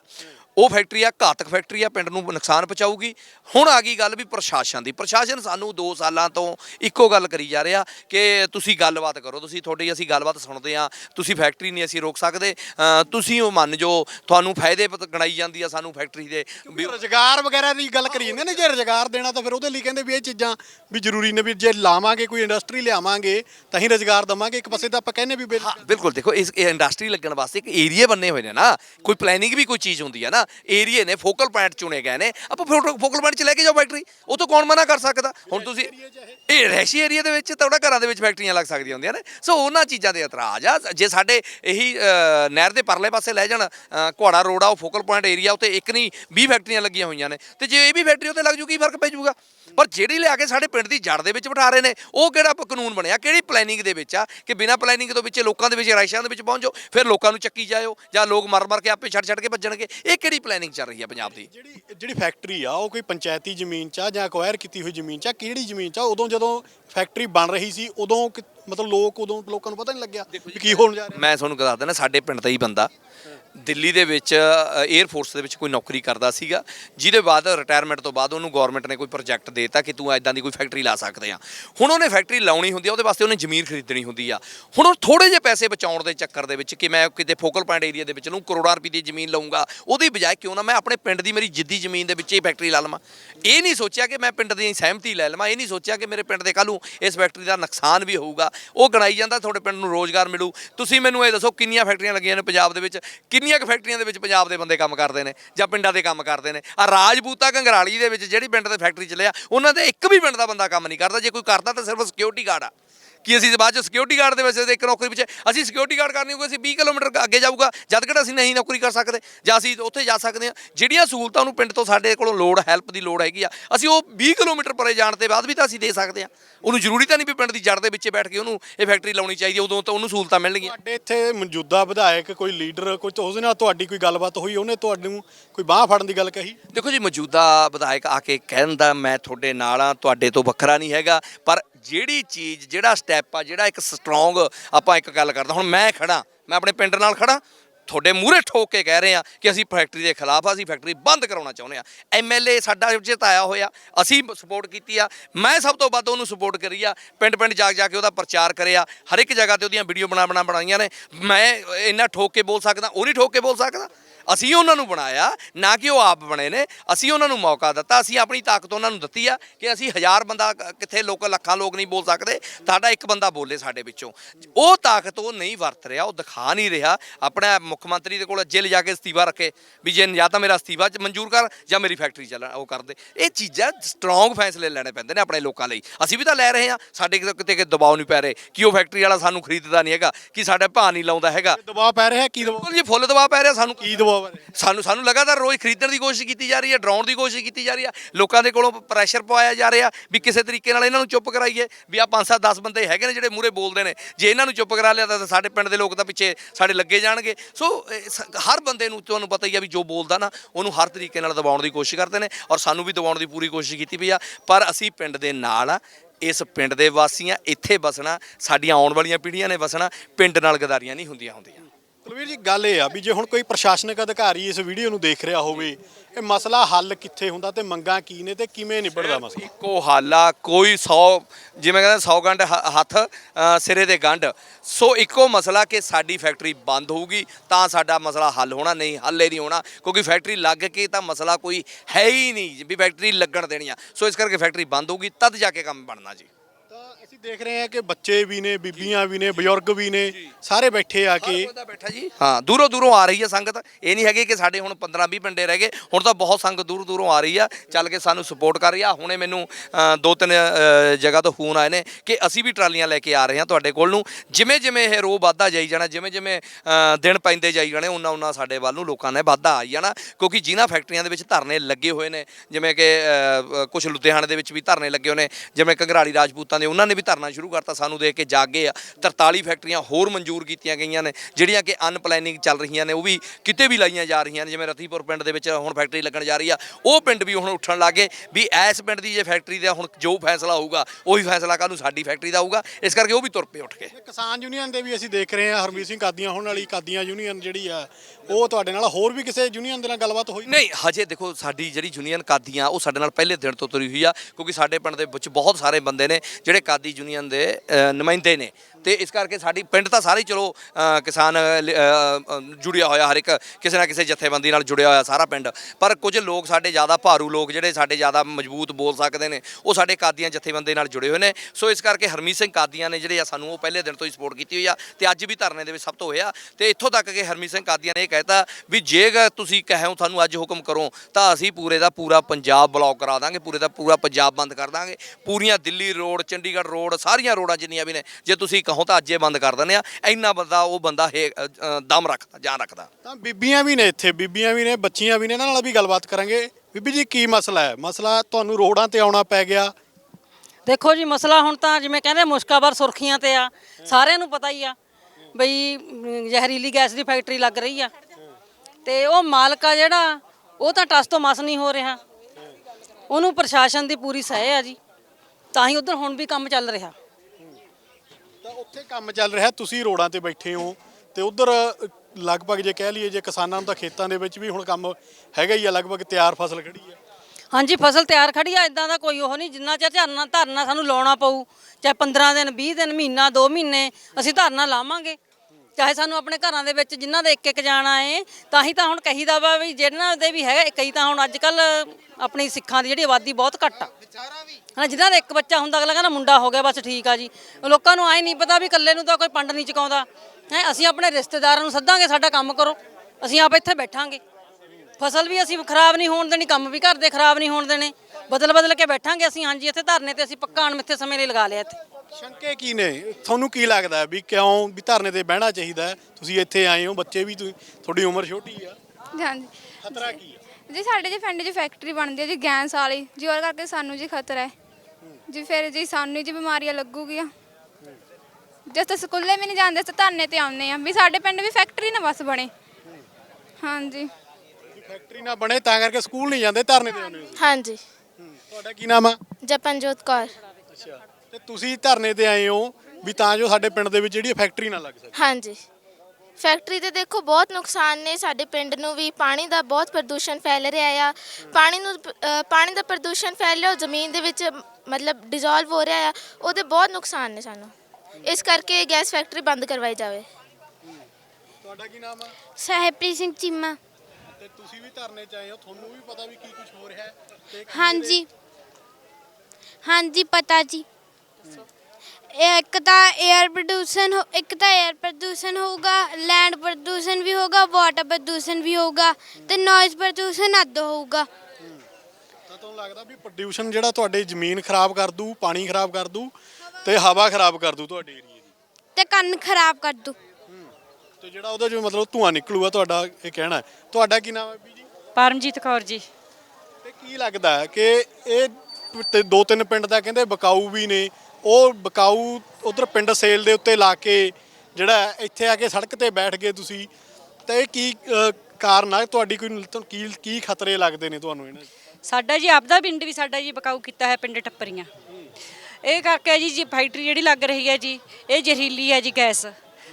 ਉਹ ਫੈਕਟਰੀ ਆ ਘਾਤਕ ਫੈਕਟਰੀ ਆ ਪਿੰਡ ਨੂੰ ਨੁਕਸਾਨ ਪਹੁੰਚਾਊਗੀ। ਹੁਣ ਆ ਗਈ ਗੱਲ ਵੀ ਪ੍ਰਸ਼ਾਸਨ ਦੀ। ਪ੍ਰਸ਼ਾਸਨ ਸਾਨੂੰ 2 ਸਾਲਾਂ ਤੋਂ ਇੱਕੋ ਗੱਲ ਕਰੀ ਜਾ ਰਿਹਾ ਕਿ ਤੁਸੀਂ ਗੱਲਬਾਤ ਕਰੋ। ਤੁਸੀਂ ਤੁਹਾਡੀ ਅਸੀਂ ਗੱਲਬਾਤ ਸੁਣਦੇ ਆ ਤੁਸੀਂ ਫੈਕਟਰੀ ਨਹੀਂ ਅਸੀਂ ਰੋਕ ਸਕਦੇ। ਤੁਸੀਂ ਉਹ ਮੰਨ ਜੋ ਤੁਹਾਨੂੰ ਫਾਇਦੇ ਗਣਾਈ ਜਾਂਦੀ ਆ ਸਾਨੂੰ ਫੈਕਟਰੀ ਦੇ।
ਰੋਜ਼ਗਾਰ ਵਗੈਰਾ ਦੀ ਗੱਲ ਕਰੀ ਜਾਂਦੇ ਨੇ ਜੇ ਰੋਜ਼ਗਾਰ ਦੇਣਾ ਤਾਂ ਫਿਰ ਉਹਦੇ ਲਈ ਕਹਿੰਦੇ ਵੀ ਇਹ ਚੀਜ਼ਾਂ ਵੀ ਜ਼ਰੂਰੀ ਨੇ ਵੀ ਜੇ ਲਾਵਾਂਗੇ ਕੋਈ ਇੰਡਸਟਰੀ ਲਿਆਵਾਂਗੇ ਤਾਂ ਹੀ ਰੋਜ਼ਗਾਰ ਦਵਾਂਗੇ। ਇੱਕ ਪਾਸੇ ਤਾਂ ਆਪਾਂ ਕਹਿੰਦੇ ਵੀ
ਬਿਲਕੁਲ ਦੇਖੋ ਇਸ ਇੰਡਸਟਰੀ ਲੱਗਣ ਵਾਸਤੇ ਇੱਕ ਏਰੀਆ ਬੰਨੇ ਹੋਏ ਨੇ ਨਾ। ਕੋਈ ਪਲੈਨਿੰਗ ਵੀ ਕੋਈ ਚੀਜ਼ ਹੁੰਦੀ ਹੈ ਨਾ। ਏਰੀਏ ਨੇ ਫੋਕਲ ਪੁਆਇੰਟ ਚੁਣੇ ਗਏ ਨੇ। ਆਪਾਂ ਫੋਕਲ ਪੁਆਇੰਟ ਚ ਲੈ ਕੇ ਜਾਓ ਫੈਕਟਰੀ ਤੋਂ ਕੌਣ ਮਨਾ ਕਰ ਸਕਦਾ? ਹੁਣ ਤੁਸੀਂ ਇਹ ਰੈਸ਼ੀ ਏਰੀਆ ਦੇ ਵਿੱਚ ਤੁਹਾਡਾ ਘਰਾਂ ਦੇ ਵਿੱਚ ਫੈਕਟਰੀਆਂ ਲੱਗ ਸਕਦੀਆਂ ਹੁੰਦੀਆਂ ਨੇ। ਸੋ ਉਹਨਾਂ ਚੀਜ਼ਾਂ ਦੇ ਇਤਰਾਜ਼ ਆ। ਜੇ ਸਾਡੇ ਇਹੀ ਨਹਿਰ ਦੇ ਪਰਲੇ ਪਾਸੇ ਲੈ ਜਾਣ ਘੋੜਾ ਰੋਡ ਆ ਉਹ ਫੋਕਲ ਪੁਆਇੰਟ ਏਰੀਆ ਉੱਤੇ ਇੱਕ ਨਹੀਂ 20 ਫੈਕਟਰੀਆਂ ਲੱਗੀਆਂ ਹੋਈਆਂ ਨੇ। ਤੇ ਜੇ ਇਹ ਵੀ ਫੈਕਟਰੀ ਉੱਤੇ ਲੱਗ ਜੂ ਕੀ ਫ਼ਰਕ ਪੈ ਜਾਊਗਾ ਪਰ ਜਿਹੜੀ ਲਿਆ ਕੇ ਸਾਡੇ ਪਿੰਡ ਦੀ ਜੜ ਦੇ ਵਿੱਚ ਬਿਠਾ ਰਹੇ ਨੇ ਉਹ ਕਿਹੜਾ ਕਾਨੂੰਨ ਬਣਿਆ? ਕਿਹੜੀ ਪਲੈਨਿੰਗ ਦੇ ਵਿੱਚ ਆ ਕਿ ਬਿਨਾਂ ਪਲੈਨਿੰਗ ਤੋਂ ਵਿੱਚ ਲੋਕਾਂ ਦੇ ਵਿੱਚ ਰਾਇਸ਼ਾਂ ਦੇ ਵਿੱਚ ਪਹੁੰਚੋ ਫਿਰ ਲੋਕਾਂ ਨੂੰ ਚੱਕੀ ਜਾਇਓ ਜਾਂ ਲੋਕ ਮਰ ਮਰ ਕੇ ਆਪੇ ਛੱਡ ਛੱਡ ਕੇ ਭੱਜਣਗੇ? ਇਹ ਕਿਹੜੀ ਪਲੈਨਿੰਗ ਚੱਲ ਰਹੀ ਹੈ ਪੰਜਾਬ ਦੀ?
ਜਿਹੜੀ ਜਿਹੜੀ ਫੈਕਟਰੀ ਆ ਉਹ ਕੋਈ ਪੰਚਾਇਤੀ ਜ਼ਮੀਨ 'ਚ ਆ ਜਾਂ ਅਕਵਾਇਰ ਕੀਤੀ ਹੋਈ ਜ਼ਮੀਨ 'ਚ ਆ ਕਿਹੜੀ ਜ਼ਮੀਨ 'ਚ ਆ? ਉਦੋਂ ਜਦੋਂ ਫੈਕਟਰੀ ਬਣ ਰਹੀ ਸੀ ਉਦੋਂ ਕਿ- ਮਤਲਬ ਲੋਕ ਉਦੋਂ ਲੋਕਾਂ ਨੂੰ ਪਤਾ ਨਹੀਂ ਲੱਗਿਆ ਵੀ ਕੀ ਹੋਣ ਜਾ ਰਿਹਾ।
ਮੈਂ ਤੁਹਾਨੂੰ ਦੱਸ ਦਿੰਦਾ ਸਾਡੇ ਪਿੰਡ ਦਾ ਹੀ ਬੰਦਾ। ਦਿੱਲੀ ਦੇ ਵਿੱਚ 에ਅਰ ਫੋਰਸ ਦੇ ਵਿੱਚ ਕੋਈ ਨੌਕਰੀ ਕਰਦਾ ਸੀਗਾ, ਜਿਹਦੇ ਬਾਅਦ ਰਿਟਾਇਰਮੈਂਟ ਤੋਂ ਬਾਅਦ ਉਹਨੂੰ ਗਵਰਨਮੈਂਟ ਨੇ ਕੋਈ ਪ੍ਰੋਜੈਕਟ ਦੇਤਾ ਕਿ ਤੂੰ ਐਦਾਂ ਦੀ ਕੋਈ ਫੈਕਟਰੀ ਲਾ ਸਕਦੇ ਆ। ਹੁਣ ਉਹਨੇ ਫੈਕਟਰੀ ਲਾਉਣੀ ਹੁੰਦੀ ਆ, ਉਹਦੇ ਵਾਸਤੇ ਉਹਨੇ ਜ਼ਮੀਨ ਖਰੀਦਣੀ ਹੁੰਦੀ ਆ। ਹੁਣ ਉਹ ਥੋੜੇ ਜਿਹੇ ਪੈਸੇ ਬਚਾਉਣ ਦੇ ਚੱਕਰ ਦੇ ਵਿੱਚ ਕਿ ਮੈਂ ਕਿਤੇ ਫੋਕਲ ਪੁਆਇੰਟ ਏਰੀਆ ਦੇ ਵਿੱਚ ਨੂੰ ਕਰੋੜਾਂ ਰੁਪਏ ਦੀ ਜ਼ਮੀਨ ਲਵਾਂਗਾ ਉਹਦੀ ਬਜਾਏ ਕਿਉਂ ਨਾ ਮੈਂ ਆਪਣੇ ਪਿੰਡ ਦੀ ਮੇਰੀ ਜਿੱਦੀ ਜ਼ਮੀਨ ਦੇ ਵਿੱਚ ਹੀ ਫੈਕਟਰੀ ਲਾ ਲਵਾਂ। ਇਹ ਨਹੀਂ ਸੋਚਿਆ ਕਿ ਮੈਂ ਪਿੰਡ ਦੀ ਸਹਿਮਤੀ ਲੈ ਲਵਾਂ, ਇਹ ਨਹੀਂ ਸੋਚਿਆ ਕਿ ਮੇਰੇ ਪਿੰਡ ਦੇ ਕੱਲ੍ਹ ਨੂੰ ਇਸ ਫੈਕਟਰੀ ਦਾ ਨੁਕਸਾਨ ਵੀ ਹੋਊਗਾ। ਉਹ ਗਣਾਈ ਜਾਂਦਾ, ਤੁਹਾਡੇ ਪਿੰਡ ਨੂੰ ਰੋਜ਼ਗਾਰ ਮਿਲੂ। ਤੁਸੀਂ ਮੈਨੂੰ ਇਹ ਦੱਸੋ ਕਿੰਨੀਆਂ ਫੈਕਟਰੀਆਂ ਲੱਗੀਆਂ ਨੇ ਪੰਜਾਬ ਦੇ ਵਿੱਚ ਕਿੰਨੀਆਂ ਕੁ ਫੈਕਟਰੀਆਂ ਦੇ ਵਿੱਚ ਪੰਜਾਬ ਦੇ ਬੰਦੇ ਕੰਮ ਕਰਦੇ ਨੇ ਜਾਂ ਪਿੰਡਾਂ ਦੇ ਕੰਮ ਕਰਦੇ ਨੇ? ਆ ਰਾਜਪੂਤਾ ਕੰਗਰਾਲੀ ਦੇ ਵਿੱਚ ਜਿਹੜੀ ਪਿੰਡ ਦੇ ਫੈਕਟਰੀ ਚੱਲਿਆ ਉਹਨਾਂ ਦੇ ਇੱਕ ਵੀ ਪਿੰਡ ਦਾ ਬੰਦਾ ਕੰਮ ਨਹੀਂ ਕਰਦਾ। ਜੇ ਕੋਈ ਕਰਦਾ ਤਾਂ ਸਿਰਫ ਸਿਕਿਉਰਿਟੀ ਗਾਰਡ ਆ। ਕਿ ਅਸੀਂ ਬਾਅਦ ਚ ਸਿਕਿਉਰਿਟੀ ਗਾਰਡ ਦੇ ਵਿੱਚ ਤੇ ਇੱਕ ਨੌਕਰੀ ਪਿੱਛੇ ਅਸੀਂ ਸਿਕਿਉਰਿਟੀ ਗਾਰਡ ਕਰਨੀ ਹੋਊਗੀ ਅਸੀਂ 20 ਕਿਲੋਮੀਟਰ ਅੱਗੇ ਜਾਊਗਾ ਜਦ ਕਿਹੜਾ ਅਸੀਂ ਨਹੀਂ ਨੌਕਰੀ ਕਰ ਸਕਦੇ ਜਾਂ ਅਸੀਂ ਉੱਥੇ ਜਾ ਸਕਦੇ ਹਾਂ। ਜਿਹੜੀਆਂ ਸਹੂਲਤਾਂ ਨੂੰ ਪਿੰਡ ਤੋਂ ਸਾਡੇ ਕੋਲੋਂ ਲੋੜ ਹੈਲਪ ਦੀ ਲੋੜ ਹੈਗੀ ਆ ਅਸੀਂ ਉਹ 20 ਕਿਲੋਮੀਟਰ ਪਰੇ ਜਾਣ ਦੇ ਬਾਅਦ ਵੀ ਤਾਂ ਅਸੀਂ ਦੇ ਸਕਦੇ ਹਾਂ। ਉਹਨੂੰ ਜ਼ਰੂਰੀ ਤਾਂ ਨਹੀਂ ਵੀ ਪਿੰਡ ਦੀ ਜੜ ਦੇ ਵਿੱਚ ਬੈਠ ਕੇ ਉਹਨੂੰ ਇਹ ਫੈਕਟਰੀ ਲਾਉਣੀ ਚਾਹੀਦੀ ਉਦੋਂ ਤਾਂ ਉਹਨੂੰ ਸਹੂਲਤਾਂ ਮਿਲਣਗੀਆਂ।
ਤੁਹਾਡੇ ਇੱਥੇ ਮੌਜੂਦਾ ਵਿਧਾਇਕ ਕੋਈ ਲੀਡਰ ਕੋਈ ਤਾਂ ਉਹਦੇ ਨਾਲ ਤੁਹਾਡੀ ਕੋਈ ਗੱਲਬਾਤ ਹੋਈ ਉਹਨੇ ਤੁਹਾਨੂੰ ਕੋਈ ਬਾਹ ਫੜਨ ਦੀ ਗੱਲ ਕਹੀ?
ਦੇਖੋ ਜੀ ਮੌਜੂਦਾ ਵਿਧਾਇਕ ਆ ਕੇ ਕਹਿੰਦਾ ਮੈਂ ਤੁਹਾਡੇ ਨਾਲ ਆ ਤੁਹਾਡੇ ਤੋਂ ਵੱਖਰਾ ਨਹੀਂ ਹੈਗਾ ਪਰ ਜਿਹੜੀ ਚੀਜ਼, ਜਿਹੜਾ ਸਟੈਪ ਆ, ਜਿਹੜਾ ਇੱਕ ਸਟਰੋਂਗ ਆਪਾਂ ਇੱਕ ਗੱਲ ਕਰਦਾ, ਹੁਣ ਮੈਂ ਖੜਾ ਮੈਂ ਆਪਣੇ ਪਿੰਡ ਨਾਲ ਖੜਾ ਤੁਹਾਡੇ ਮੂਹਰੇ ਠੋਕ ਕੇ ਕਹਿ ਰਹੇ ਆ ਕਿ ਅਸੀਂ ਫੈਕਟਰੀ ਦੇ ਖਿਲਾਫ ਆ, ਅਸੀਂ ਫੈਕਟਰੀ ਬੰਦ ਕਰਾਉਣਾ ਚਾਹੁੰਦੇ ਆ ਐਮਐਲਏ ਸਾਡਾ ਜਿਤਾਇਆ ਹੋਇਆ, ਅਸੀਂ ਸਪੋਰਟ ਕੀਤੀ ਆ, ਮੈਂ ਸਭ ਤੋਂ ਵੱਧ ਉਹਨੂੰ ਸਪੋਰਟ ਕਰੀ ਆ ਪਿੰਡ ਪਿੰਡ ਜਾ ਜਾ ਕੇ ਉਹਦਾ ਪ੍ਰਚਾਰ ਕਰਿਆ, ਹਰ ਇੱਕ ਜਗ੍ਹਾ ਤੇ ਉਹਦੀਆਂ ਵੀਡੀਓ ਬਣਾ ਬਣਾ ਬਣਾਈਆਂ ਨੇ, ਮੈਂ ਇੰਨਾ ਠੋਕ ਕੇ ਬੋਲ ਸਕਦਾ, ਉਹ ਨਹੀਂ ਠੋਕ ਕੇ ਬੋਲ ਸਕਦਾ। ਅਸੀਂ ਉਹਨਾਂ ਨੂੰ ਬਣਾਇਆ ਨਾ ਕਿ ਉਹ ਆਪ ਬਣੇ ਨੇ। ਅਸੀਂ ਉਹਨਾਂ ਨੂੰ ਮੌਕਾ ਦਿੱਤਾ ਅਸੀਂ ਆਪਣੀ ਤਾਕਤ ਉਹਨਾਂ ਨੂੰ ਦਿੱਤੀ ਆ ਕਿ ਅਸੀਂ ਹਜ਼ਾਰ ਬੰਦਾ ਕਿੱਥੇ ਲੋਕ ਲੱਖਾਂ ਲੋਕ ਨਹੀਂ ਬੋਲ ਸਕਦੇ ਸਾਡਾ ਇੱਕ ਬੰਦਾ ਬੋਲੇ ਸਾਡੇ ਵਿੱਚੋਂ। ਉਹ ਤਾਕਤ ਉਹ ਨਹੀਂ ਵਰਤ ਰਿਹਾ ਉਹ ਦਿਖਾ ਨਹੀਂ ਰਿਹਾ। ਆਪਣਾ ਮੁੱਖ ਮੰਤਰੀ ਦੇ ਕੋਲ ਅੱਜੇ ਲਿਜਾ ਕੇ ਅਸਤੀਫਾ ਰੱਖੇ ਵੀ ਜੇ ਜਾਂ ਤਾਂ ਮੇਰਾ ਅਸਤੀਫਾ ਮਨਜ਼ੂਰ ਕਰ ਜਾਂ ਮੇਰੀ ਫੈਕਟਰੀ ਚੱਲ ਉਹ ਕਰ ਦੇ। ਇਹ ਚੀਜ਼ਾਂ ਸਟਰੋਂਗ ਫੈਸਲੇ ਲੈਣੇ ਪੈਂਦੇ ਨੇ ਆਪਣੇ ਲੋਕਾਂ ਲਈ। ਅਸੀਂ ਵੀ ਤਾਂ ਲੈ ਰਹੇ ਹਾਂ ਸਾਡੇ ਕਿਤੇ ਕਿਤੇ ਕਿ ਦਬਾਅ ਨਹੀਂ ਪੈ ਰਹੇ ਕਿ ਉਹ ਫੈਕਟਰੀ ਵਾਲਾ ਸਾਨੂੰ ਖਰੀਦਦਾ ਨਹੀਂ ਹੈਗਾ ਕਿ ਸਾਡੇ ਭਾਅ ਨਹੀਂ ਲਾਉਂਦਾ ਹੈਗਾ।
ਦਬਾਅ ਪੈ ਰਿਹਾ ਕੀ ਦਬਾਅ?
ਜੀ ਫੁੱਲ ਦਬਾਅ ਪੈ ਰਿਹਾ ਸਾਨੂੰ।
ਕੀ ਦਬਾਅ ਪੈ
ਸਾਨੂੰ ਸਾਨੂੰ ਲਗਾਤਾਰ ਰੋਜ਼ ਖਰੀਦਣ ਦੀ ਕੋਸ਼ਿਸ਼ ਕੀਤੀ ਜਾ ਰਹੀ ਹੈ, ਡਰਾਉਣ ਦੀ ਕੋਸ਼ਿਸ਼ ਕੀਤੀ ਜਾ ਰਹੀ ਹੈ, ਲੋਕਾਂ ਦੇ ਕੋਲੋਂ ਪ੍ਰੈਸ਼ਰ ਪਵਾਇਆ ਜਾ ਰਿਹਾ ਵੀ ਕਿਸੇ ਤਰੀਕੇ ਨਾਲ ਇਹਨਾਂ ਨੂੰ ਚੁੱਪ ਕਰਾਈਏ, ਵੀ ਆ ਪੰਜ ਸੱਤ 10 ਬੰਦੇ ਹੈਗੇ ਨੇ ਜਿਹੜੇ ਮੂਰੇ ਬੋਲਦੇ ਨੇ। ਜੇ ਇਹਨਾਂ ਨੂੰ ਚੁੱਪ ਕਰਾ ਲਿਆ ਤਾਂ ਸਾਡੇ ਪਿੰਡ ਦੇ ਲੋਕ ਤਾਂ ਪਿੱਛੇ ਸਾਡੇ ਲੱਗੇ ਜਾਣਗੇ। ਸੋ, ਹਰ ਬੰਦੇ ਨੂੰ ਤੁਹਾਨੂੰ ਪਤਾ ਹੀ ਆ ਵੀ ਜੋ ਬੋਲਦਾ ਨਾ, ਉਹਨੂੰ ਹਰ ਤਰੀਕੇ ਨਾਲ ਦਬਾਉਣ ਦੀ ਕੋਸ਼ਿਸ਼ ਕਰਦੇ ਨੇ ਔਰ ਸਾਨੂੰ ਵੀ ਦਬਾਉਣ ਦੀ ਪੂਰੀ ਕੋਸ਼ਿਸ਼ ਕੀਤੀ ਪਈ ਆ। ਪਰ ਅਸੀਂ ਪਿੰਡ ਦੇ ਨਾਲ ਆ, ਇਸ ਪਿੰਡ ਦੇ ਵਾਸੀਆਂ ਇੱਥੇ ਵਸਣਾ, ਸਾਡੀਆਂ ਆਉਣ ਵਾਲੀਆਂ ਪੀੜ੍ਹੀਆਂ ਨੇ ਵਸਣਾ, ਪਿੰਡ ਨਾਲ ਗਦਾਰੀਆਂ ਨਹੀਂ ਹੁੰਦੀਆਂ ਹੁੰਦੀਆਂ।
ਕੁਲਵੀਰ ਜੀ ਗੱਲ ਇਹ ਆ ਵੀ ਜੇ ਹੁਣ ਕੋਈ ਪ੍ਰਸ਼ਾਸਨਿਕ ਅਧਿਕਾਰੀ ਇਸ ਵੀਡੀਓ ਨੂੰ ਦੇਖ ਰਿਹਾ ਹੋਵੇ ਇਹ ਮਸਲਾ ਹੱਲ ਕਿੱਥੇ ਹੁੰਦਾ ਤੇ ਮੰਗਾਂ ਕੀ ਨੇ ਤੇ ਕਿਵੇਂ ਨਿਬੜਦਾ ਮਸਲਾ?
ਇੱਕੋ ਹਾਲਾ ਕੋਈ 100 ਜਿਵੇਂ ਕਹਿੰਦੇ 100 ਗੰਢ ਹ- ਹੱਥ ਅ, ਸਿਰੇ ਦੇ ਗੰਢ। ਸੋ ਇੱਕੋ ਮਸਲਾ ਕਿ ਸਾਡੀ ਫੈਕਟਰੀ ਬੰਦ ਹੋਊਗੀ ਤਾਂ ਸਾਡਾ ਮਸਲਾ ਹੱਲ ਹੋਣਾ ਨਹੀਂ ਹੱਲੇ ਨਹੀਂ ਹੋਣਾ ਕਿਉਂਕਿ ਫੈਕਟਰੀ ਲੱਗ ਕੇ ਤਾਂ ਮਸਲਾ ਕੋਈ ਹੈ ਹੀ ਨਹੀਂ ਵੀ ਫੈਕਟਰੀ ਲੱਗਣ ਦੇਣੀ ਆ। ਸੋ ਇਸ ਕਰਕੇ ਫੈਕਟਰੀ ਬੰਦ ਹੋਊਗੀ ਤਦ ਜਾ ਕੇ ਕੰਮ ਬਣਨਾ ਜੀ।
ਦੇਖ ਰਹੇ ਹਾਂ ਕਿ ਬੱਚੇ ਵੀ ਨੇ ਬੀਬੀਆਂ ਵੀ ਨੇ ਬਜ਼ੁਰਗ ਵੀ ਨੇ ਸਾਰੇ ਬੈਠੇ ਆ ਕੇ।
ਬੰਦਾ ਬੈਠਾ ਜੀ। ਹਾਂ ਦੂਰੋਂ ਦੂਰੋਂ ਆ ਰਹੀ ਹੈ ਸੰਗਤ। ਇਹ ਨਹੀਂ ਹੈਗੇ ਕਿ ਸਾਡੇ ਹੁਣ 15 20 ਪਿੰਡੇ ਰਹਿ ਗਏ। ਹੁਣ ਤਾਂ ਬਹੁਤ ਸੰਗਤ ਦੂਰ ਦੂਰੋਂ ਆ ਰਹੀ ਆ। ਚੱਲ ਕੇ ਸਾਨੂੰ ਸਪੋਰਟ ਕਰ ਰਹੀ ਆ। ਹੁਣੇ ਮੈਨੂੰ ਅ, ਦੋ ਤਿੰਨ ਅ, ਜਗ੍ਹਾ ਤੋਂ ਫੋਨ ਆਏ ਨੇ ਕਿ ਅਸੀਂ ਵੀ ਟਰਾਲੀਆਂ ਲੈ ਕੇ ਆ ਰਹੇ ਹਾਂ ਤੁਹਾਡੇ ਕੋਲ ਨੂੰ। ਜਿਵੇਂ ਜਿਵੇਂ ਇਹ ਰੋਹ ਵੱਧਦਾ ਜਾਈ ਜਾਣਾ ਜਿਵੇਂ ਜਿਵੇਂ ਅ, ਦਿਨ ਪੈਂਦੇ ਜਾਈ ਜਾਣੇ ਉਹਨਾਂ ਉਹਨਾਂ ਸਾਡੇ ਵੱਲ ਨੂੰ ਲੋਕਾਂ ਨੇ ਵਾਧਾ ਆਈ ਜਾਣਾ। ਕਿਉਂਕਿ ਜਿਨ੍ਹਾਂ ਫੈਕਟਰੀਆਂ ਦੇ ਵਿੱਚ ਧਰਨੇ ਲੱਗੇ ਹੋਏ ਨੇ ਜਿਵੇਂ ਕਿ ਕੁਝ ਲੁਧਿਆਣੇ ਦੇ ਵਿੱਚ ਵੀ ਧਰਨੇ ਲੱਗੇ ਹੋਏ ਨੇ ਜਿਵੇਂ ਕੰਗਰਾਲੀ ਰਾਜਪੂਤਾਂ ਦੇ ਉਹਨਾਂ ਨੇ ਵੀ ਧਰਨਾ ਧਰਨਾ ਸ਼ੁਰੂ ਕਰਤਾ, ਸਾਨੂੰ ਦੇਖ ਕੇ ਜਾਗੇ ਆ। 43 ਫੈਕਟਰੀਆਂ ਹੋਰ ਮਨਜ਼ੂਰ ਕੀਤੀਆਂ ਗਈਆਂ ਨੇ, ਜਿਹੜੀਆਂ ਕਿ ਅਨਪਲੈਨਿੰਗ ਚੱਲ ਰਹੀਆਂ ਨੇ, ਉਹ ਵੀ ਕਿਤੇ ਵੀ ਲਾਈਆਂ ਜਾ ਰਹੀਆਂ ਨੇ, ਜਿਵੇਂ ਰਤੀਪੁਰ ਪਿੰਡ ਦੇ ਵਿੱਚ ਹੁਣ ਫੈਕਟਰੀ ਲੱਗਣ ਜਾ ਰਹੀ ਆ, ਉਹ ਪਿੰਡ ਵੀ ਹੁਣ ਉੱਠਣ ਲੱਗੇ ਵੀ ਐਸ ਪਿੰਡ ਦੀ ਜੇ ਫੈਕਟਰੀ ਦਾ ਹੁਣ ਜੋ ਫੈਸਲਾ ਹੋਊਗਾ, ਉਹੀ ਫੈਸਲਾ ਕੱਲ੍ਹ ਨੂੰ ਸਾਡੀ ਫੈਕਟਰੀ ਦਾ ਹੋਊਗਾ, ਇਸ ਕਰਕੇ ਉਹ ਵੀ ਤੁਰ ਪਏ ਉੱਠ ਕੇ।
ਕਿਸਾਨ ਯੂਨੀਅਨ ਦੇ ਵੀ ਅਸੀਂ ਦੇਖ ਰਹੇ ਹਾਂ, ਹਰਮੀਤ ਸਿੰਘ ਕਾਦੀਆਂ ਹੋਣ ਵਾਲੀ ਕਾਦੀਆਂ ਯੂਨੀਅਨ ਜਿਹੜੀ ਆ ਉਹ ਤੁਹਾਡੇ ਨਾਲ ਹੋਰ ਵੀ ਕਿਸੇ ਯੂਨੀਅਨ ਦੇ ਨਾਲ ਗੱਲਬਾਤ ਹੋਈ?
ਨਹੀਂ ਹਜੇ ਦੇਖੋ ਸਾਡੀ ਜਿਹੜੀ ਯੂਨੀਅਨ ਕਾਦੀਆਂ ਉਹ ਸਾਡੇ ਨਾਲ ਪਹਿਲੇ ਦਿਨ ਤੋਂ ਤੁਰੀ ਹੋਈ ਆ ਕਿਉਂਕਿ ਸਾਡੇ ਪਿੰਡ ਦੇ ਵਿੱਚ ਬਹੁਤ ਸਾਰੇ ਬੰਦੇ ਨੇ ਜਿਹੜੇ ਕਾਦੀ ਯੂਨੀਅਨ ਦੇ ਅ, ਨੁਮਾਇੰਦੇ ਨੇ। ਤੇ ਇਸ ਕਰਕੇ ਸਾਡੀ ਪਿੰਡ ਤਾਂ ਸਾਰੇ ਹੀ ਚਲੋ ਕਿਸਾਨ ਲ- ਜੁੜਿਆ ਹੋਇਆ ਹਰ ਇੱਕ ਕਿਸੇ ਨਾ ਕਿਸੇ ਜਥੇਬੰਦੀ ਨਾਲ ਜੁੜਿਆ ਹੋਇਆ ਸਾਰਾ ਪਿੰਡ। ਪਰ ਕੁਝ ਲੋਕ ਸਾਡੇ ਜ਼ਿਆਦਾ ਭਾਰੂ ਲੋਕ ਜਿਹੜੇ ਸਾਡੇ ਜ਼ਿਆਦਾ ਮਜ਼ਬੂਤ ਬੋਲ ਸਕਦੇ ਨੇ, ਉਹ ਸਾਡੇ ਕਾਦੀਆਂ ਜਥੇਬੰਦੀ ਨਾਲ ਜੁੜੇ ਹੋਏ ਨੇ। ਸੋ ਇਸ ਕਰਕੇ ਹਰਮੀਤ ਸਿੰਘ ਕਾਦੀਆਂ ਨੇ ਜਿਹੜੇ ਆ ਸਾਨੂੰ ਉਹ ਪਹਿਲੇ ਦਿਨ ਤੋਂ ਹੀ ਸਪੋਰਟ ਕੀਤੀ ਹੋਈ ਆ ਤੇ ਅੱਜ ਵੀ ਧਰਨੇ ਦੇ ਵਿੱਚ ਸਭ ਤੋਂ ਹੋਇਆ ਤੇ ਇੱਥੋਂ ਤੱਕ ਕਿ ਹਰਮੀਤ ਸਿੰਘ ਕਾਦੀਆਂ ਨੇ ਇਹ ਕਹਿਤਾ ਵੀ ਜੇਕਰ ਤੁਸੀਂ ਕਹੋ ਤੁਹਾਨੂੰ ਅੱਜ ਹੁਕਮ ਕਰੋ, ਤਾਂ ਅਸੀਂ ਪੂਰੇ ਦਾ ਪੂਰਾ ਪੰਜਾਬ ਬਲੌਕ ਕਰਾ ਦਾਂਗੇ, ਪੂਰੇ ਦਾ ਪੂਰਾ ਪੰਜਾਬ ਬੰਦ ਕਰ ਦਾਂਗੇ। ਪੂਰੀਆਂ ਦਿੱਲੀ ਰੋਡ, ਚੰਡੀਗੜ੍ਹ ਰੋਡ, ਸਾਰੀਆਂ ਰੋਡਾਂ ਜਿੰਨੀਆਂ ਵੀ ਨੇ, ਜੇ ਤੁਸੀਂ ਕਹੋ ਤਾਂ ਅੱਜੇ ਬੰਦ ਕਰ ਦਿੰਦੇ ਆ। ਇੰਨਾ ਬੰਦਾ ਉਹ ਬੰਦਾ ਹੈ ਦਮ ਰੱਖਦਾ ਜਾਨ ਰੱਖਦਾ।
ਤਾਂ ਬੀਬੀਆਂ ਵੀ ਨੇ ਇੱਥੇ ਬੀਬੀਆਂ ਵੀ ਨੇ ਬੱਚੀਆਂ ਵੀ ਨੇ ਇਹਨਾਂ ਨਾਲ ਵੀ ਗੱਲਬਾਤ ਕਰਾਂਗੇ। ਬੀਬੀ ਜੀ ਕੀ ਮਸਲਾ ਹੈ? ਮਸਲਾ ਤੁਹਾਨੂੰ ਰੋਡਾਂ ਤੇ ਆਉਣਾ ਪੈ ਗਿਆ।
ਦੇਖੋ ਜੀ ਮਸਲਾ ਹੁਣ ਤਾਂ ਜਿਵੇਂ ਕਹਿੰਦੇ ਮੁਸ਼ਕਾਬਰ ਸੁਰਖੀਆਂ ਤੇ ਆ। ਸਾਰਿਆਂ ਨੂੰ ਪਤਾ ਹੀ ਆ ਬਈ ਜ਼ਹਿਰੀਲੀ ਗੈਸ ਦੀ ਫੈਕਟਰੀ ਲੱਗ ਰਹੀ ਆ। ਤੇ ਉਹ ਮਾਲਕ ਆ ਜਿਹੜਾ ਉਹ ਤਾਂ ਟਸ ਤੋਂ ਮਸ ਨਹੀਂ ਹੋ ਰਿਹਾ। ਉਹਨੂੰ ਪ੍ਰਸ਼ਾਸਨ ਦੀ ਪੂਰੀ ਸਹਿ ਆ ਜੀ। ਤਾਂ ਹੀ ਉਧਰ ਹੁਣ ਵੀ ਕੰਮ ਚੱਲ ਰਿਹਾ।
ਤਾਂ ਉੱਥੇ ਕੰਮ ਚੱਲ ਰਿਹਾ ਤੁਸੀਂ ਰੋਡਾਂ ਤੇ ਬੈਠੇ ਹੋ ਤੇ ਉਧਰ ਲਗਭਗ ਜੇ ਕਹਿ ਲਈਏ ਜੇ ਕਿਸਾਨਾਂ ਨੂੰ ਤਾਂ ਖੇਤਾਂ ਦੇ ਵਿੱਚ ਵੀ ਹੁਣ ਕੰਮ ਹੈਗਾ ਹੀ ਆ ਲਗਭਗ ਤਿਆਰ ਫਸਲ ਖੜੀ ਆ।
ਹਾਂਜੀ ਫਸਲ ਤਿਆਰ ਖੜੀ ਆ ਇਦਾਂ ਦਾ ਕੋਈ ਉਹ ਨਹੀਂ ਜਿੰਨਾ ਚਿਰ ਧਰਨਾ ਧਰਨਾ ਸਾਨੂੰ ਲਾਉਣਾ ਪਊ ਚਾਹੇ 15 ਦਿਨ 20 ਦਿਨ ਮਹੀਨਾ 2 ਮਹੀਨੇ ਅਸੀਂ ਧਰਨਾ ਲਾਵਾਂਗੇ। ਚਾਹੇ ਸਾਨੂੰ ਆਪਣੇ ਘਰਾਂ ਦੇ ਵਿੱਚ ਜਿਨ੍ਹਾਂ ਦੇ ਇੱਕ ਇੱਕ ਜਾਣਾ ਏ ਤਾਂ ਹੀ ਤਾਂ ਹੁਣ ਕਹੀਦਾ ਵਾ ਵੀ ਜਿਹਨਾਂ ਦੇ ਵੀ ਹੈਗਾ ਕਈ ਤਾਂ ਹੁਣ ਅੱਜ ਕੱਲ ਆਪਣੀ ਸਿੱਖਾਂ ਦੀ ਜਿਹੜੀ ਆਬਾਦੀ ਬਹੁਤ ਘੱਟ ਆ। ਹਾਂ ਜਿਨ੍ਹਾਂ ਦਾ ਇੱਕ ਬੱਚਾ ਹੁੰਦਾ ਅਗਲਾ ਕਹਿੰਦਾ ਮੁੰਡਾ ਹੋ ਗਿਆ ਬਸ ਠੀਕ ਆ ਜੀ। ਲੋਕਾਂ ਨੂੰ ਆਏ ਨਹੀਂ ਪਤਾ ਵੀ ਇਕੱਲੇ ਨੂੰ ਤਾਂ ਕੋਈ ਪੰਡ ਨਹੀਂ ਚਕਾਉਂਦਾ। ਹੈ ਅਸੀਂ ਆਪਣੇ ਰਿਸ਼ਤੇਦਾਰਾਂ ਨੂੰ ਸੱਦਾਂਗੇ ਸਾਡਾ ਕੰਮ ਕਰੋ। ਅਸੀਂ ਆਪ ਇੱਥੇ ਬੈਠਾਂਗੇ। ਫਸਲ ਵੀ ਅਸੀਂ ਖਰਾਬ ਨਹੀਂ ਹੋਣ ਦੇਣੀ ਕੰਮ ਵੀ ਘਰ ਦੇ ਖਰਾਬ ਨਹੀਂ ਹੋਣ ਦੇਣੇ। ਬਦਲ ਬਦਲ ਕੇ ਬੈਠਾਂਗੇ ਅਸੀਂ ਹਾਂਜੀ ਇੱਥੇ ਧਰਨੇ ਤੇ ਅਸੀਂ ਪੱਕਾ ਅਣਮਿੱਥੇ ਸਮੇਂ ਲਈ ਲਗਾ ਲਿਆ ਇੱਥੇ।
ਸ਼ੰਕੇ ਕੀ ਨੇ? ਤੁਹਾਨੂੰ ਕੀ ਲੱਗਦਾ ਵੀ ਕਿਉਂ ਵੀ ਧਰਨੇ ਤੇ ਬਹਿਣਾ ਚਾਹੀਦਾ? ਤੁਸੀਂ ਇੱਥੇ ਆਏ ਹੋ ਬੱਚੇ ਵੀ ਤੁਸੀਂ- ਤੁਹਾਡੀ ਉਮਰ ਛੋਟੀ ਆ।
ਹਾਂਜੀ।
ਖਤਰਾ ਕੀ
ਜੀ ਸਾਡੇ ਜੀ ਪਿੰਡ 'ਚ ਫੈਕਟਰੀ ਬਣਦੀ ਹੈ ਜੀ ਗੈਸ ਵਾਲੀ। ਜੀ ਉਹਦੇ ਕਰਕੇ ਸਾਨੂੰ ਜੀ ਖਤਰਾ ਹੈ। ਜੀ ਫਿਰ ਜੀ ਸਾਨੂੰ ਜੀ ਬਿਮਾਰੀਆਂ ਲੱਗੂਗੀਆਂ। ਜਦ ਤੱਕ ਸਕੂਲੇ ਵੀ ਨਹੀਂ ਜਾਂਦੇ ਤਾਂ ਧਰਨੇ ਤੇ ਆਉਂਦੇ ਆ ਵੀ ਸਾਡੇ ਪਿੰਡ ਵੀ ਫੈਕਟਰੀ ਨਾ ਬਸ ਬਣੇ। ਹਾਂਜੀ।
ਫੈਕਟਰੀ ਨਾ ਬਣੇ ਤਾਂ ਕਰਕੇ ਸਕੂਲ ਨਹੀਂ ਜਾਂਦੇ ਧਰਨੇ ਤੇ ਆਉਂਦੇ ਹੋ।
ਹਾਂਜੀ।
ਤੁਹਾਡਾ ਕੀ ਨਾਮ ਆ?
ਜਪਨਜੋਤ ਕੌਰ।
ਅੱਛਾ। ਤੇ ਤੁਸੀਂ ਧਰਨੇ ਤੇ ਆਏ ਹੋ ਵੀ ਤਾਂ ਜੋ ਸਾਡੇ ਪਿੰਡ ਦੇ ਵਿੱਚ ਜਿਹੜੀ ਫੈਕਟਰੀ ਨਾ ਲੱਗ ਸਕੇ।
ਹਾਂਜੀ। ਫੈਕਟਰੀ ਦੇ ਦੇਖੋ ਬਹੁਤ ਨੁਕਸਾਨ ਨੇ ਸਾਡੇ ਪਿੰਡ ਨੂੰ ਵੀ ਪਾਣੀ ਦਾ ਬਹੁਤ ਪ੍ਰਦੂਸ਼ਣ ਫੈਲ ਰਿਹਾ ਆ। ਪਾਣੀ ਨੂੰ ਅ, ਪਾਣੀ ਦਾ ਪ੍ਰਦੂਸ਼ਣ ਫੈਲ ਰਿਹਾ ਉਹ ਜ਼ਮੀਨ ਦੇ ਵਿੱਚ ਮਤਲਬ ਡਿਸੋਲਵ ਹੋ ਰਿਹਾ ਆ ਉਹਦੇ ਬਹੁਤ ਨੁਕਸਾਨ ਨੇ ਸਾਨੂੰ। ਇਸ ਕਰਕੇ ਗੈਸ ਫੈਕਟਰੀ ਬੰਦ ਕਰਵਾਈ ਜਾਵੇ।
ਤੁਹਾਡਾ ਕੀ ਨਾਮ ਆ?
ਸਾਹਿਬਪ੍ਰੀਤ ਸਿੰਘ ਚੀਮਾ।
ਤੇ ਤੁਸੀਂ ਵੀ ਧਰਨੇ ਚ ਆਏ ਹੋ ਤੁਹਾਨੂੰ ਵੀ ਪਤਾ ਵੀ ਕੀ ਕੁਝ ਹੋ ਰਿਹਾ ਹੈ ਤੇ ਕੀ
ਹਾਂਜੀ। ਹਾਂਜੀ ਪਤਾ ਜੀ। ਇਹ ਇੱਕ ਤਾਂ 에ਅਰ ਪ੍ਰਦੂਸ਼ਣ ਇੱਕ ਤਾਂ 에ਅਰ ਪ੍ਰਦੂਸ਼ਣ ਹੋਊਗਾ ਲੈਂਡ ਪ੍ਰਦੂਸ਼ਣ ਵੀ ਹੋਊਗਾ ਵਾਟਰ ਪ੍ਰਦੂਸ਼ਣ ਵੀ ਹੋਊਗਾ ਤੇ ਨੋਇਜ਼ ਪ੍ਰਦੂਸ਼ਣ ਅੱਧ ਹੋਊਗਾ।
ਤਾਂ ਤੁਹਾਨੂੰ ਲੱਗਦਾ ਵੀ ਪ੍ਰੋਡਿਊਸ਼ਨ ਜਿਹੜਾ ਤੁਹਾਡੇ ਜ਼ਮੀਨ ਖਰਾਬ ਕਰ ਦੂ ਪਾਣੀ ਖਰਾਬ ਕਰ ਦੂ ਤੇ ਹਵਾ ਖਰਾਬ ਕਰ ਦੂ ਤੁਹਾਡੇ ਏਰੀਏ ਦੀ?
ਤੇ ਕੰਨ ਖਰਾਬ ਕਰ ਦੂ।
ਤੇ ਜਿਹੜਾ ਉਹਦਾ ਜੋ ਮਤਲਬ ਧੂਆਂ ਨਿਕਲੂਗਾ ਤੁਹਾਡਾ ਇਹ ਕਹਿਣਾ ਹੈ। ਤੁਹਾਡਾ ਕੀ ਨਾਮ ਹੈ ਬੀ ਜੀ
ਪਰਮਜੀਤ ਕੌਰ ਜੀ।
ਤੇ ਕੀ ਲੱਗਦਾ ਹੈ ਕਿ ਇਹ ਤੇ ਦੋ ਤਿੰਨ ਪਿੰਡ ਦਾ ਕਹਿੰਦੇ ਬਕਾਊ ਵੀ ਨੇ ਉਹ ਬਕਾਊ ਉਧਰ ਪਿੰਡ ਸੇਲ ਦੇ ਉੱਤੇ ਲਾ ਕੇ ਜਿਹੜਾ ਇੱਥੇ ਆ ਕੇ ਸੜਕ ਤੇ ਬੈਠ ਗਏ ਤੁਸੀਂ, ਤਾਂ ਇਹ ਕੀ ਕਾਰਨ ਆ? ਤੁਹਾਡੀ ਕੋਈ ਕੀ ਕੀ ਖਤਰੇ ਲੱਗਦੇ ਨੇ ਤੁਹਾਨੂੰ ਇਹਨਾਂ
ਸਾਡਾ ਜੀ ਆਪਦਾ ਪਿੰਡ ਵੀ ਸਾਡਾ ਜੀ ਬਕਾਊ ਕੀਤਾ ਹੈ ਪਿੰਡ ਟੱਪਰੀਆਂ। ਇਹ ਕਰਕੇ ਜੀ ਜੀ ਫੈਕਟਰੀ ਜਿਹੜੀ ਲੱਗ ਰਹੀ ਹੈ ਜੀ, ਇਹ ਜ਼ਹਿਰੀਲੀ ਹੈ ਜੀ ਗੈਸ।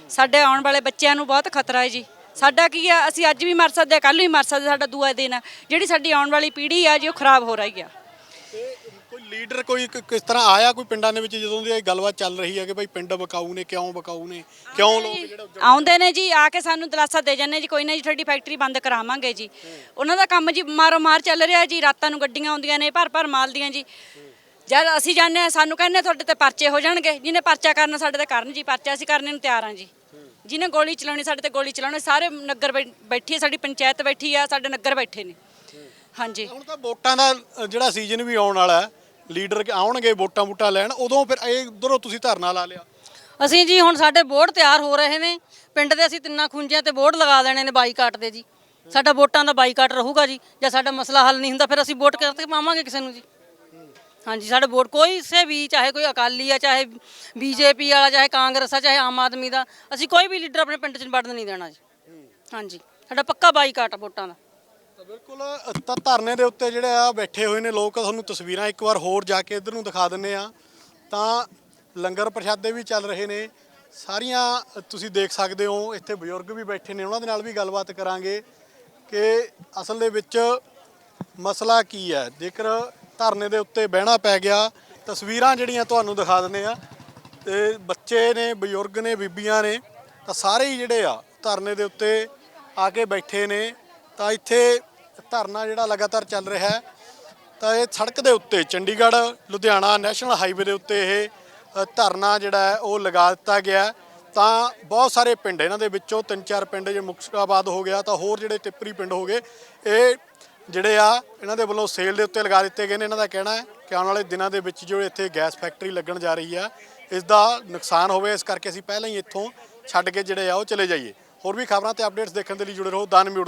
ਸਾਡੇ ਆਉਣ ਵਾਲੇ ਬੱਚਿਆਂ ਨੂੰ ਬਹੁਤ ਖਤਰਾ ਹੈ ਜੀ। ਸਾਡਾ ਕੀ ਆ, ਅਸੀਂ ਅੱਜ ਵੀ ਮਰ ਸਕਦੇ ਕੱਲ ਵੀ ਮਰ ਸਕਦੇ ਸਾਡਾ ਦੂਆ ਦਿਨ। ਆ ਜਿਹੜੀ ਸਾਡੀ ਆਉਣ ਵਾਲੀ ਪੀੜ੍ਹੀ ਆ ਜੀ, ਉਹ ਖਰਾਬ ਹੋ ਰਹੀ ਆ।
ਲੀਡਰ ਕੋਈ ਕ- ਕਿਸ ਤਰ੍ਹਾਂ ਆਇਆ ਕੋਈ ਪਿੰਡਾਂ ਦੇ ਵਿੱਚ ਜਦੋਂ ਦੀ ਇਹ ਗੱਲਬਾਤ ਚੱਲ ਰਹੀ ਹੈ ਕਿ ਭਾਈ ਪਿੰਡ ਬਕਾਊ ਨੇ ਕਿਉਂ ਬਕਾਊ ਨੇ ਕਿਉਂ ਲੋਕ ਜਿਹੜਾ
ਆਉਂਦੇ ਨੇ ਜੀ ਆ ਕੇ ਸਾਨੂੰ ਦਿਲਾਸਾ ਦੇ ਜਾਂਦੇ ਜੀ ਕੋਈ ਨਾ ਜੀ ਤੁਹਾਡੀ ਫੈਕਟਰੀ ਬੰਦ ਕਰਾਵਾਂਗੇ ਜੀ। ਉਹਨਾਂ ਦਾ ਕੰਮ ਜੀ ਮਾਰੋ ਮਾਰ ਚੱਲ ਰਿਹਾ ਜੀ ਰਾਤਾਂ ਨੂੰ ਗੱਡੀਆਂ ਆਉਂਦੀਆਂ ਨੇ ਭਰ ਭਰ ਮਾਲ ਦੀਆਂ ਜੀ। ਜਦ ਅਸੀਂ ਜਾਂਦੇ ਹਾਂ ਸਾਨੂੰ ਕਹਿੰਦੇ ਤੁਹਾਡੇ ਤੇ ਪਰਚੇ ਹੋ ਜਾਣਗੇ ਜਿਹਨੇ ਪਰਚਾ ਕਰਨਾ ਸਾਡੇ ਤੇ ਕਰਨ ਜੀ ਪਰਚਾ ਅਸੀਂ ਕਰਨੇ ਨੂੰ ਤਿਆਰ ਹਾਂ ਜੀ। ਜਿਹਨੇ ਗੋਲੀ ਚਲਾਉਣੀ ਸਾਡੇ ਤੇ ਗੋਲੀ ਚਲਾਉਣੀ ਸਾਰੇ ਨਗਰ ਬੈ- ਬੈਠੀ ਹੈ ਸਾਡੀ ਪੰਚਾਇਤ ਬੈਠੀ ਆ ਸਾਡੇ ਨਗਰ ਬੈਠੇ ਨੇ। ਹਾਂਜੀ।
ਹੁਣ ਤਾਂ ਵੋਟਾਂ ਦਾ ਅ, ਜਿਹੜਾ ਸੀਜ਼ਨ ਵੀ ਆਉਣ ਵਾਲਾ ਹੈ ਲੀਡਰ ਆਉਣਗੇ, ਵੋਟਾਂ ਵੋਟਾਂ ਲੈਣ, ਉਦੋਂ ਫਿਰ ਇਹ ਉਧਰੋਂ ਤੁਸੀਂ ਧਰਨਾ ਲਾ ਲਿਆ।
ਅਸੀਂ ਜੀ ਹੁਣ ਸਾਡੇ ਬੋਰਡ ਤਿਆਰ ਹੋ ਰਹੇ ਨੇ। ਪਿੰਡ ਦੇ ਅਸੀਂ ਤਿੰਨਾਂ ਖੁੰਝਿਆਂ ਤੇ ਬੋਰਡ ਲਗਾ ਦੇਣੇ ਨੇ ਬਾਈਕਾਟ ਦੇ ਜੀ। ਸਾਡਾ ਵੋਟਾਂ ਦਾ ਬਾਈਕਾਟ ਰਹੂਗਾ ਜੀ, ਜੇ ਸਾਡਾ ਮਸਲਾ ਹੱਲ ਨਹੀਂ ਹੁੰਦਾ, ਫਿਰ ਅਸੀਂ ਵੋਟ ਕਰਕੇ ਪਾਵਾਂਗੇ ਕਿਸੇ ਨੂੰ ਜੀ? ਹਾਂਜੀ, ਸਾਡੇ ਵੋਟ ਕੋਈ ਸੇ ਵੀ, ਚਾਹੇ ਕੋਈ ਅਕਾਲੀ ਆ, ਚਾਹੇ ਬੀਜੇਪੀ ਵਾਲਾ, ਚਾਹੇ ਕਾਂਗਰਸ ਆ, ਚਾਹੇ ਆਮ ਆਦਮੀ ਦਾ, ਅਸੀਂ ਕੋਈ ਵੀ ਲੀਡਰ ਆਪਣੇ ਪਿੰਡ 'ਚ ਵੜਨ ਨਹੀਂ ਦੇਣਾ ਜੀ। ਹਾਂਜੀ, ਸਾਡਾ ਪੱਕਾ ਬਾਈਕਾਟ ਆ ਵੋਟਾਂ ਦਾ।
ਬਿਲਕੁਲ, ਤਾਂ ਧਰਨੇ ਦੇ ਉੱਤੇ ਜਿਹੜੇ ਆ ਬੈਠੇ ਹੋਏ ਨੇ ਲੋਕ, ਤੁਹਾਨੂੰ ਤਸਵੀਰਾਂ ਇੱਕ ਵਾਰ ਹੋਰ ਜਾ ਕੇ ਇੱਧਰ ਨੂੰ ਦਿਖਾ ਦਿੰਨੇ ਆ। ਤਾਂ ਲੰਗਰ ਪ੍ਰਸ਼ਾਦੇ ਵੀ ਚੱਲ ਰਹੇ ਨੇ। ਸਾਰੀਆਂ ਤੁਸੀਂ ਦੇਖ ਸਕਦੇ ਹੋ, ਇੱਥੇ ਬਜ਼ੁਰਗ ਵੀ ਬੈਠੇ ਨੇ, ਉਹਨਾਂ ਦੇ ਨਾਲ ਵੀ ਗੱਲਬਾਤ ਕਰਾਂਗੇ ਕਿ ਅਸਲ ਦੇ ਵਿੱਚ ਮਸਲਾ ਕੀ ਹੈ। ਜੇਕਰ ਧਰਨੇ ਦੇ ਉੱਤੇ ਬਹਿਣਾ ਪੈ ਗਿਆ, ਤਸਵੀਰਾਂ ਜਿਹੜੀਆਂ ਤੁਹਾਨੂੰ ਦਿਖਾ ਦਿੰਨੇ ਆ, ਤੇ ਬੱਚੇ ਨੇ, ਬਜ਼ੁਰਗ ਨੇ, ਬੀਬੀਆਂ ਨੇ, ਤਾਂ ਸਾਰੇ ਹੀ ਜਿਹੜੇ ਆ ਧਰਨੇ ਦੇ ਉੱਤੇ ਆ ਕੇ ਬੈਠੇ ਨੇ। ਤਾਂ ਇੱਥੇ ਧਰਨਾ ਜਿਹੜਾ ਲਗਾਤਾਰ ਚੱਲ ਰਿਹਾ ਹੈ, ਤਾਂ ਇਹ ਸੜਕ ਦੇ ਉੱਤੇ ਚੰਡੀਗੜ੍ਹ, ਲੁਧਿਆਣਾ ਨੈਸ਼ਨਲ ਹਾਈਵੇ ਦੇ ਉੱਤੇ ਇਹ ਧਰਨਾ ਜਿਹੜਾ ਹੈ, ਉਹ ਲਗਾ ਦਿੱਤਾ ਗਿਆ ਤਾਂ ਬਹੁਤ ਸਾਰੇ ਪਿੰਡ ਇਹਨਾਂ ਦੇ ਵਿੱਚੋਂ ਤਿੰਨ ਚਾਰ ਪਿੰਡ ਜੇ ਮੁਕਤਸਰਾਬਾਦ ਹੋ ਗਿਆ, ਤਾਂ ਹੋਰ ਜਿਹੜੇ ਟਿੱਪਰੀ ਪਿੰਡ ਹੋ ਗਏ, ਇਹ ਜਿਹੜੇ ਆ, ਇਹਨਾਂ ਦੇ ਵੱਲੋਂ ਸੇਲ ਦੇ ਉੱਤੇ ਲਗਾ ਦਿੱਤੇ ਗਏ ਨੇ। ਇਹਨਾਂ ਦਾ ਕਹਿਣਾ ਹੈ ਕਿ ਆਉਣ ਵਾਲੇ ਦਿਨਾਂ ਦੇ ਵਿੱਚ ਜੋ ਇੱਥੇ ਗੈਸ ਫੈਕਟਰੀ ਲੱਗਣ ਜਾ ਰਹੀ ਆ, ਇਸ ਦਾ ਨੁਕਸਾਨ ਹੋਵੇ। ਇਸ ਕਰਕੇ ਅਸੀਂ ਪਹਿਲਾਂ ਹੀ ਇੱਥੋਂ ਛੱਡ ਕੇ ਜਿਹੜੇ ਆ, ਉਹ ਚਲੇ ਜਾਈਏ। ਹੋਰ ਵੀ ਖਬਰਾਂ ਤੇ ਅਪਡੇਟਸ ਦੇਖਣ ਦੇ ਲਈ ਜੁੜੇ ਰਹੋ, ਦਾਨ ਮਿਊਟ ਦੇ